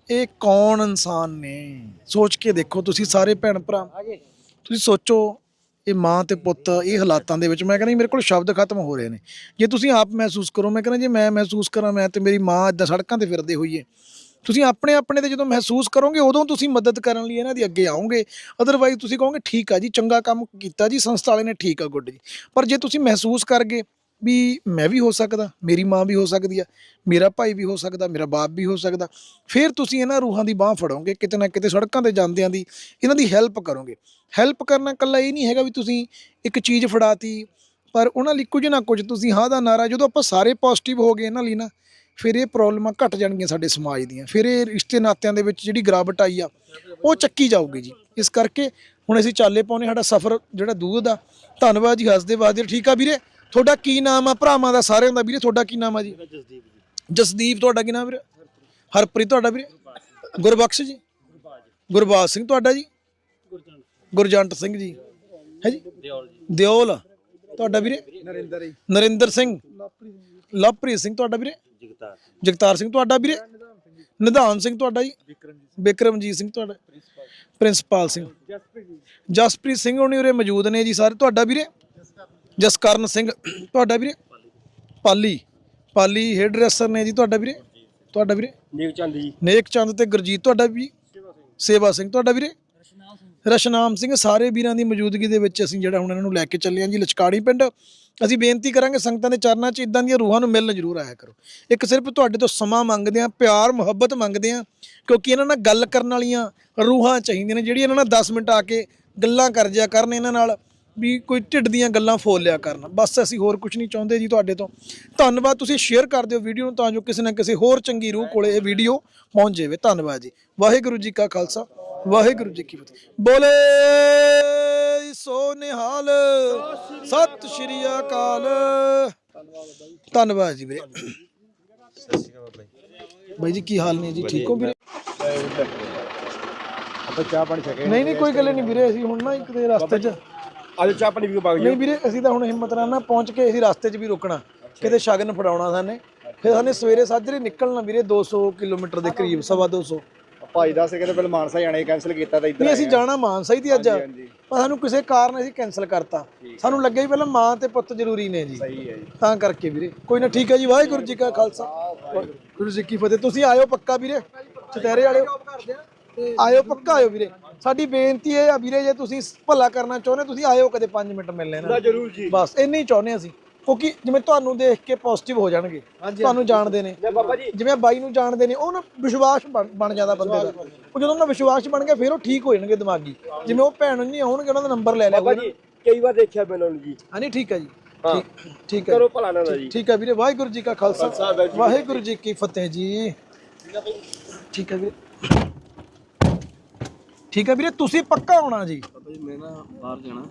ਇਹ ਕੌਣ ਇਨਸਾਨ ਨੇ? ਸੋਚ ਕੇ ਦੇਖੋ ਤੁਸੀਂ ਸਾਰੇ ਭੈਣ ਭਰਾ। ਤੁਸੀਂ ਸੋਚੋ ਇਹ ਮਾਂ ਤੇ ਪੁੱਤ ਇਹ ਹਾਲਾਤਾਂ ਦੇ ਵਿੱਚ ਮੈਂ ਕਹਿੰਦਾ ਮੇਰੇ ਕੋਲ ਸ਼ਬਦ ਖਤਮ ਹੋ ਰਹੇ ਨੇ। ਜੇ ਤੁਸੀਂ ਆਪ ਮਹਿਸੂਸ ਕਰੋ ਮੈਂ ਕਹਿੰਦਾ ਜੇ ਮੈਂ ਮਹਿਸੂਸ ਕਰਾਂ ਮੈਂ ਤੇ ਮੇਰੀ ਮਾਂ ਇਦਾਂ ਸੜਕਾਂ ਤੇ ਫਿਰਦੇ ਹੋਈਏ ਤੁਸੀਂ ਆਪਣੇ ਆਪਣੇ ਤੇ ਜਦੋਂ ਮਹਿਸੂਸ ਕਰੋਗੇ, ਉਦੋਂ ਤੁਸੀਂ ਮਦਦ ਕਰਨ ਲਈ ਇਹਨਾਂ ਦੀ ਅੱਗੇ ਆਓਗੇ। ਅਦਰਵਾਈਜ਼ ਤੁਸੀਂ ਕਹੋਗੇ, ਠੀਕ ਆ ਜੀ, ਚੰਗਾ ਕੰਮ ਕੀਤਾ ਜੀ, ਸੰਸਥਾ ਵਾਲੇ ਨੇ ਠੀਕ ਆ, ਗੁੱਡ ਜੀ। ਪਰ ਜੇ ਤੁਸੀਂ ਮਹਿਸੂਸ ਕਰਗੇ ਵੀ ਮੈਂ ਵੀ ਹੋ ਸਕਦਾ, ਮੇਰੀ ਮਾਂ ਵੀ ਹੋ ਸਕਦੀ ਆ, ਮੇਰਾ ਭਾਈ ਵੀ ਹੋ ਸਕਦਾ, ਮੇਰਾ ਬਾਪ ਵੀ ਹੋ ਸਕਦਾ, ਫਿਰ ਤੁਸੀਂ ਇਹਨਾਂ ਰੂਹਾਂ ਦੀ ਬਾਹ ਫੜੋਗੇ, ਕਿਤੇ ਨਾ ਕਿਤੇ ਸੜਕਾਂ ਤੇ ਜਾਂਦਿਆਂ ਦੀ ਇਹਨਾਂ ਦੀ ਹੈਲਪ ਕਰੋਗੇ। ਹੈਲਪ ਕਰਨਾ ਇਕੱਲਾ ਇਹ ਨਹੀਂ ਹੈਗਾ ਵੀ ਤੁਸੀਂ ਇੱਕ ਚੀਜ਼ ਫੜਾਤੀ, ਪਰ ਉਹਨਾਂ ਲਈ ਕੁਝ ਨਾ ਕੁਝ ਤੁਸੀਂ ਹਾਂ ਦਾ ਨਾਰਾ, ਜਦੋਂ ਆਪਾਂ ਸਾਰੇ ਪੋਜ਼ਿਟਿਵ ਹੋ ਗਏ ਇਹਨਾਂ ਲਈ ਨਾ ਫਿਰ ਇਹ ਪ੍ਰੋਬਲਮਾਂ ਘਟ ਜਾਣਗੀਆਂ ਸਾਡੇ ਸਮਾਜ ਦੀਆਂ। ਫਿਰ ਇਹ ਰਿਸ਼ਤੇ ਨਾਤਿਆਂ ਦੇ ਵਿੱਚ ਜਿਹੜੀ ਗਿਰਾਵਟ ਆਈ ਆ ਉਹ ਚੱਕੀ ਜਾਊਗੀ ਜੀ। ਇਸ ਕਰਕੇ ਹੁਣ ਅਸੀਂ ਚਾਲੇ ਪਾਉਨੇ ਸਾਡਾ ਸਫ਼ਰ ਜਿਹੜਾ ਦੂਰ ਦਾ। ਧੰਨਵਾਦ ਜੀ ਹੱਸਦੇ ਵਾਦੇ ਠੀਕ ਆ ਵੀਰੇ ਤੁਹਾਡਾ ਕੀ ਨਾਮ ਆ? ਭਰਾਵਾਂ ਦਾ ਸਾਰਿਆਂ ਦਾ ਵੀਰੇ ਤੁਹਾਡਾ ਕੀ ਨਾਮ ਆ ਜੀ? ਜਸਦੀਪ ਤੁਹਾਡਾ ਕੀ ਨਾਮ ਵੀਰੇ? ਹਰਪ੍ਰੀਤ ਤੁਹਾਡਾ ਵੀਰੇ? ਗੁਰਬਖਸ਼ ਜੀ? ਗੁਰਬਾਜ ਸਿੰਘ ਤੁਹਾਡਾ ਜੀ? ਗੁਰਜੰਟ ਸਿੰਘ ਜੀ। ਹੈ ਜੀ। ਦਿਓਲ। ਤੁਹਾਡਾ ਵੀਰੇ? ਨਰਿੰਦਰ ਜੀ। ਨਰਿੰਦਰ ਸਿੰਘ। ਲਵਪ੍ਰੀਤ ਸਿੰਘ ਤੁਹਾਡਾ ਵੀਰੇ? ਜਗਤਾਰ ਜਗਤਾਰ ਸਿੰਘ ਤੁਹਾਡਾ ਵੀਰੇ? ਨਿਧਾਨ ਸਿੰਘ ਤੁਹਾਡਾ ਜੀ? ਵਿਕਰਮਜੀਤ ਸਿੰਘ। ਤੁਹਾਡਾ। ਪ੍ਰਿੰਸੀਪਲ ਸਿੰਘ। ਜਸਪ੍ਰੀਤ ਸਿੰਘ ਹੋਣੀ ਉਰੇ ਮੌਜੂਦ ਨੇ ਜੀ ਸਾਰੇ। ਤੁਹਾਡਾ ਵੀਰੇ? ਜਸਕਰਨ। ਸਿੰਘ। ਤੁਹਾਡਾ ਵੀਰੇ? ਪਾਲੀ। ਪਾਲੀ ਹੇਅਰ ਡਰੈਸਰ ਨੇ ਜੀ ਤੁਹਾਡਾ ਵੀਰੇ? ਤੁਹਾਡਾ ਵੀਰੇ? ਨੇਕ ਚੰਦ ਜੀ। ਨੇਕ ਚੰਦ ਤੇ ਗੁਰਜੀਤ ਤੁਹਾਡਾ ਵੀ? ਸੇਵਾ ਸਿੰਘ। ਤੁਹਾਡਾ ਵੀਰੇ? ਰਸ਼ਨਾਮ ਸਿੰਘ ਸਾਰੇ ਵੀਰਾਂ ਦੀ ਮੌਜੂਦਗੀ ਦੇ ਵਿੱਚ ਅਸੀਂ ਜਿਹੜਾ ਹੁਣ ਇਹਨਾਂ ਨੂੰ ਲੈ ਕੇ ਚੱਲੇ ਹਾਂ ਜੀ ਲਚਕਾੜੀ ਪਿੰਡ। ਅਸੀਂ ਬੇਨਤੀ ਕਰਾਂਗੇ ਸੰਗਤਾਂ ਦੇ ਚਰਨਾਂ 'ਚ ਇਦਾਂ ਦੀਆਂ ਰੂਹਾਂ ਨੂੰ ਮਿਲਣ ਜ਼ਰੂਰ ਆਇਆ ਕਰੋ। ਇੱਕ ਸਿਰਫ ਤੁਹਾਡੇ ਤੋਂ ਸਮਾਂ ਮੰਗਦੇ ਆ ਪਿਆਰ, ਮੁਹੱਬਤ ਮੰਗਦੇ ਆ ਕਿਉਂਕਿ ਇਹਨਾਂ ਨਾਲ ਗੱਲ ਕਰਨ ਵਾਲੀਆਂ ਰੂਹਾਂ ਚਾਹੀਦੀਆਂ ਨੇ, ਜਿਹੜੀਆਂ ਇਹਨਾਂ ਨਾਲ 10 ਮਿੰਟ ਆ ਕੇ ਗੱਲਾਂ ਕਰ ਜਿਆ ਕਰਨ, ਇਹਨਾਂ ਨਾਲ ਵੀ ਕੋਈ ਢਿੱਡ ਦੀਆਂ ਗੱਲਾਂ ਫੋਲ ਲਿਆ ਕਰਨ। ਬਸ ਅਸੀਂ ਹੋਰ ਕੁਝ ਨਹੀਂ ਚਾਹੁੰਦੇ ਜੀ ਤੁਹਾਡੇ ਤੋਂ। ਧੰਨਵਾਦ, ਤੁਸੀਂ ਸ਼ੇਅਰ ਕਰ ਦਿਓ ਵੀਡੀਓ ਨੂੰ ਤਾਂ ਜੋ ਕਿਸੇ ਨਾ ਕਿਸੇ ਹੋਰ ਚੰਗੀ ਰੂਹ ਕੋਲੇ ਇਹ ਵੀਡੀਓ ਪਹੁੰਚ ਜਾਵੇ। ਧੰਨਵਾਦ ਜੀ। ਵਾਹਿਗੁਰੂ ਜੀ ਕਾ ਖਾਲਸਾ। ਵਾਹਿਗੁਰੂ ਜੀ ਕੀ ਫਤਿਹ। ਬੋਲੇ ਸੋ ਨਿਹਾਲ ਸਤਿ ਸ਼੍ਰੀ ਅਕਾਲ। ਧੰਨਵਾਦ ਜੀ ਵੀਰੇ। ਬਾਈ ਜੀ ਕੀ ਹਾਲ ਨੇ ਜੀ? ਠੀਕ ਹੋ ਵੀਰੇ? ਆਪਾਂ ਚਾਹ ਪਾਣੀ ਛਕੇ ਨਹੀਂ ਨਹੀਂ ਕੋਈ ਗੱਲ ਨਹੀਂ ਵੀਰੇ ਅਸੀਂ ਹੁਣ ਨਾ ਇੱਕ ਦੇ ਰਸਤੇ 'ਚ ਅੱਜ ਚਾਹ ਪਾਣੀ ਵੀ ਬਾਗ ਨਹੀਂ ਵੀਰੇ ਅਸੀਂ ਤਾਂ ਹੁਣ ਹਿੰਮਤ ਨਾਲ ਨਾ ਪਹੁੰਚ ਕੇ ਅਸੀਂ ਰਸਤੇ 'ਚ ਵੀ ਰੁਕਣਾ। ਕਿਤੇ ਸ਼ਗਨ ਫੜਾਉਣਾ ਸਾਨੇ। ਫਿਰ ਸਾਨੇ ਸਵੇਰੇ ਸਾਜਰੇ ਨਿਕਲਣਾ ਵੀਰੇ 200 ਕਿਲੋਮੀਟਰ ਦੇ ਕਰੀਬ ਸਵਾ 200 ਭਾਈ ਦੱਸ ਕਹਿੰਦੇ ਪਹਿਲਾਂ ਮਾਨਸਾ ਜਾਣਾ ਕੈਨਸਲ ਕੀਤਾ ਤਾਂ ਇੱਧਰ ਨਹੀਂ ਅਸੀਂ ਜਾਣਾ ਮਾਨਸਾ ਹੀ ਦੀ ਅੱਜ। ਪਰ ਸਾਨੂੰ ਕਿਸੇ ਕਾਰਨ ਅਸੀਂ ਕੈਨਸਲ ਕਰਤਾ। ਸਾਨੂੰ ਲੱਗਿਆ ਵੀ ਪਹਿਲਾਂ ਮਾਂ ਤੇ ਪੁੱਤ ਜ਼ਰੂਰੀ ਨੇ ਜੀ। ਸਹੀ ਹੈ ਜੀ। ਤਾਂ ਕਰਕੇ ਵੀਰੇ। ਕੋਈ ਨਾ ਠੀਕ ਹੈ ਜੀ ਵਾਹਿਗੁਰੂ ਜੀ ਕਾ ਖਾਲਸਾ। ਗੁਰੂ ਜੀ ਕੀ ਫਤਿਹ। ਤੁਸੀਂ ਆਇਓ ਪੱਕਾ ਵੀਰੇ। ਚਤਹਿਰੇ ਵਾਲਿਓ। ਆਇਓ ਪੱਕਾ ਆਇਓ ਵੀਰੇ। ਸਾਡੀ ਬੇਨਤੀ ਇਹ ਆ ਵੀਰੇ ਜੇ ਤੁਸੀਂ ਭਲਾ ਕਰਨਾ ਚਾਹੁੰਦੇ ਤੁਸੀਂ ਆਇਓ ਕਦੇ 5 ਮਿੰਟ ਮਿਲ ਲੈਣਾ ਜ਼ਰੂਰ ਜੀ। ਬਸ ਇੰਨੇ ਹੀ ਚਾਹੁੰਦੇ ਅਸੀਂ। ਕਿਉਂਕਿ ਜਿਵੇਂ ਤੁਹਾਨੂੰ ਦੇਖ ਕੇ ਪੋਜ਼ਿਟਿਵ ਹੋ ਜਾਣਗੇ ਤੁਹਾਨੂੰ ਜਾਣਦੇ ਨੇ। ਬਾਬਾ ਜੀ। ਜਿਵੇਂ ਬਾਈ ਨੂੰ ਜਾਣਦੇ ਨੇ ਉਹ ਨਾ ਵਿਸ਼ਵਾਸ ਬਣ ਜਾਂਦਾ ਬੰਦੇ ਦਾ। ਉਹ ਜਦੋਂ ਉਹਨਾਂ ਵਿਸ਼ਵਾਸ ਬਣ ਗਿਆ ਫਿਰ ਉਹ ਠੀਕ ਹੋ ਜਾਣਗੇ ਦਿਮਾਗੀ। ਜਿਵੇਂ ਉਹ ਭੈਣ ਨਹੀਂ ਆਉਣਗੇ ਉਹਨਾਂ ਦਾ ਨੰਬਰ ਲੈ ਲਿਆ ਬਾਬਾ ਜੀ ਕਈ ਵਾਰ ਦੇਖਿਆ ਮੈਨੂੰ ਜੀ। ਹਾਂ ਨਹੀਂ ਠੀਕ ਹੈ ਜੀ। ਠੀਕ ਠੀਕ ਹੈ ਕਰੋ ਭਲਾ ਨਾ ਜੀ। ਠੀਕ ਹੈ ਵੀਰੇ ਵਾਹਿਗੁਰੂ ਜੀ ਕਾ ਖਾਲਸਾ। ਵਾਹਿਗੁਰੂ ਜੀ ਕੀ ਫਤਿਹ ਜੀ। ਠੀਕ ਹੈ ਵੀਰੇ। ਠੀਕ ਹੈ ਵੀਰੇ ਤੁਸੀਂ ਪੱਕਾ ਆਉਣਾ ਜੀ ਮੈਂ ਨਾ ਬਾਹਰ ਜਾਣਾ।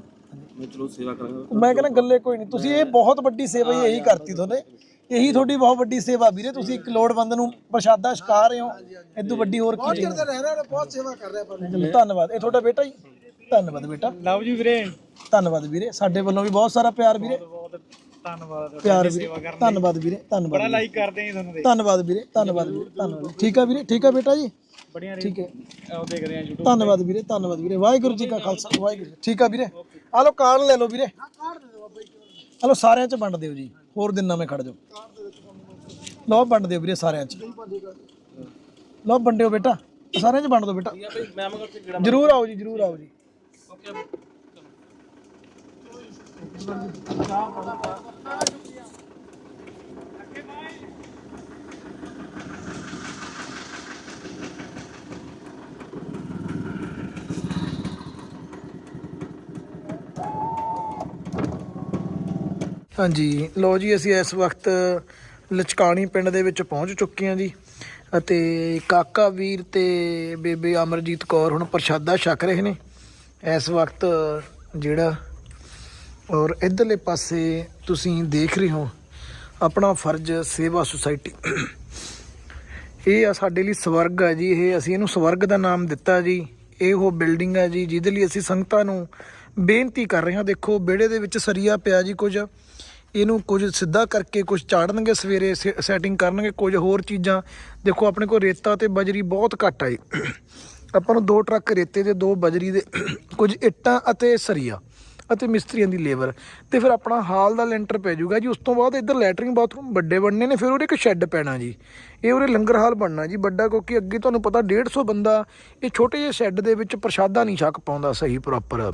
ਮੈਂ ਚਲੋ ਸੇਵਾ ਕਰਾਂਗਾ ਮੈਂ ਕਹਿੰਦਾ ਗੱਲੇ ਕੋਈ ਨਹੀਂ। ਤੁਸੀਂ ਇਹ ਬਹੁਤ ਵੱਡੀ ਸੇਵਾ ਹੀ ਇਹੀ ਕਰਤੀ ਤੁਹਾਨੇ। ਇਹੀ ਤੁਹਾਡੀ ਬਹੁਤ ਵੱਡੀ ਸੇਵਾ ਵੀਰੇ। ਤੁਸੀਂ ਇੱਕ ਲੋੜਵੰਦ ਨੂੰ ਪ੍ਰਸ਼ਾਦਾ ਛਕਾ ਰਹੇ ਹੋ। ਇਦੋਂ ਵੱਡੀ ਹੋਰ ਕੀ ਚਾਹੀਦਾ? ਬਹੁਤ ਸੇਵਾ ਕਰ ਰਿਹਾ ਧੰਨਵਾਦ। ਇਹ ਤੁਹਾਡਾ ਬੇਟਾ ਜੀ? ਧੰਨਵਾਦ ਬੇਟਾ। ਲਵ ਜੀ ਵੀਰੇ। ਧੰਨਵਾਦ ਵੀਰੇ। ਸਾਡੇ ਵੱਲੋਂ ਵੀ ਬਹੁਤ ਸਾਰਾ ਪਿਆਰ ਵੀਰੇ। ਧੰਨਵਾਦ ਪਿਆਰ ਵੀਰੇ ਧੰਨਵਾਦ ਵੀਰੇ ਧੰਨਵਾਦ ਵੀਰੇ। ਲਾਈਕ ਕਰਦੇ ਹਾਂ ਤੁਹਾਨੂੰ ਧੰਨਵਾਦ ਵੀਰੇ ਧੰਨਵਾਦ ਵੀਰੇ ਧੰਨਵਾਦ ਠੀਕ ਆ ਵੀਰੇ ਠੀਕ ਆ ਬੇਟਾ ਜੀ? ਬੜੀਆਂ ਠੀਕ ਹੈ। ਉਹ ਦੇਖਦੇ ਆ YouTube ਧੰਨਵਾਦ ਵੀਰੇ ਧੰਨਵਾਦ ਵੀਰੇ। ਵਾਹਿਗੁਰੂ ਜੀ ਕਾ ਖਾਲਸਾ ਵਾਹਿਗੁਰੂ। ਠੀਕ ਆ ਵੀਰੇ। ਆ ਲਓ ਕਾਰਡ ਲੈ ਲਓ ਵੀਰੇ। ਆ ਲਓ ਸਾਰਿਆਂ ਚ ਵੰਡ ਦਿਓ ਜੀ। ਹੋਰ ਦਿਨ ਮੈਂ ਖੜ ਜਾਓ। ਲਓ ਵੰਡ ਦਿਓ ਵੀਰੇ ਸਾਰਿਆਂ ਚ। ਲਓ ਵੰਡਿਓ ਬੇਟਾ। ਸਾਰਿਆਂ ਚ ਵੰਡ ਦਿਓ ਬੇਟਾ। ਜਰੂਰ ਆਓ ਜੀ ਜਰੂਰ ਆਓ ਜੀ। ਹਾਂਜੀ ਲੋ ਜੀ, ਅਸੀਂ ਇਸ ਵਕਤ ਲਚਕਾਣੀ ਪਿੰਡ ਦੇ ਵਿੱਚ ਪਹੁੰਚ ਚੁੱਕੇ ਹਾਂ ਜੀ ਅਤੇ ਕਾਕਾ ਵੀਰ ਤੇ ਬੇਬੇ ਅਮਰਜੀਤ ਕੌਰ ਹੁਣ ਪ੍ਰਸ਼ਾਦਾ ਛਕ ਰਹੇ ਨੇ। ਇਸ ਵਕਤ ਜਿਹੜਾ ਔਰ ਇਧਰਲੇ ਪਾਸੇ ਤੁਸੀਂ ਦੇਖ ਰਹੇ ਹੋ ਆਪਣਾ ਫਰਜ਼ ਸੇਵਾ ਸੁਸਾਇਟੀ। ਇਹ ਆ ਸਾਡੇ ਲਈ ਸਵਰਗ ਆ ਜੀ, ਇਹ ਅਸੀਂ ਇਹਨੂੰ ਸਵਰਗ ਦਾ ਨਾਮ ਦਿੱਤਾ ਜੀ। ਇਹ ਉਹ ਬਿਲਡਿੰਗ ਹੈ ਜੀ, ਜਿਹਦੇ ਲਈ ਅਸੀਂ ਸੰਗਤਾਂ ਨੂੰ ਬੇਨਤੀ ਕਰ ਰਹੇ ਹਾਂ। ਦੇਖੋ, ਵਿਹੜੇ ਦੇ ਵਿੱਚ ਸਰੀਆ ਪਿਆ ਜੀ ਕੁਝ। ਇਹਨੂੰ ਕੁਝ ਸਿੱਧਾ ਕਰਕੇ ਕੁਝ ਚਾੜਨਗੇ ਸਵੇਰੇ ਸੈਟਿੰਗ ਕਰਨਗੇ ਕੁਝ ਹੋਰ ਚੀਜ਼ਾਂ। ਦੇਖੋ, ਆਪਣੇ ਕੋਲ ਰੇਤਾ ਤੇ ਬਜਰੀ ਬਹੁਤ ਘੱਟ ਆਈ ਆਪਾਂ ਨੂੰ ਦੋ ਟਰੱਕ ਰੇਤੇ ਦੇ, ਦੋ ਬਜਰੀ ਦੇ ਕੁਝ ਇੱਟਾਂ ਅਤੇ ਸਰੀਆ। ਅਤੇ ਮਿਸਤਰੀਆਂ ਦੀ ਲੇਬਰ। ਤੇ ਫਿਰ ਆਪਣਾ ਹਾਲ ਦਾ ਲੈਂਟਰ ਪੈ ਜਾਊਗਾ ਜੀ। ਉਸ ਤੋਂ ਬਾਅਦ ਇੱਧਰ ਲੈਟਰਿੰਗ ਬਾਥਰੂਮ ਵੱਡੇ ਬਣਨੇ ਨੇ, ਫਿਰ ਉਹਦੇ ਇੱਕ ਸ਼ੈੱਡ ਪੈਣਾ ਜੀ। ਇਹ ਉਹਦੇ ਲੰਗਰ ਹਾਲ ਬਣਨਾ ਜੀ, ਵੱਡਾ, ਕਿਉਂਕਿ ਅੱਗੇ ਤੁਹਾਨੂੰ ਪਤਾ 150 ਬੰਦਾ ਇਹ ਛੋਟੇ ਜਿਹੇ ਸ਼ੈੱਡ ਦੇ ਵਿੱਚ ਪ੍ਰਸ਼ਾਦਾ ਨਹੀਂ ਛਕ ਪਾਉਂਦਾ ਸਹੀ ਪ੍ਰੋਪਰ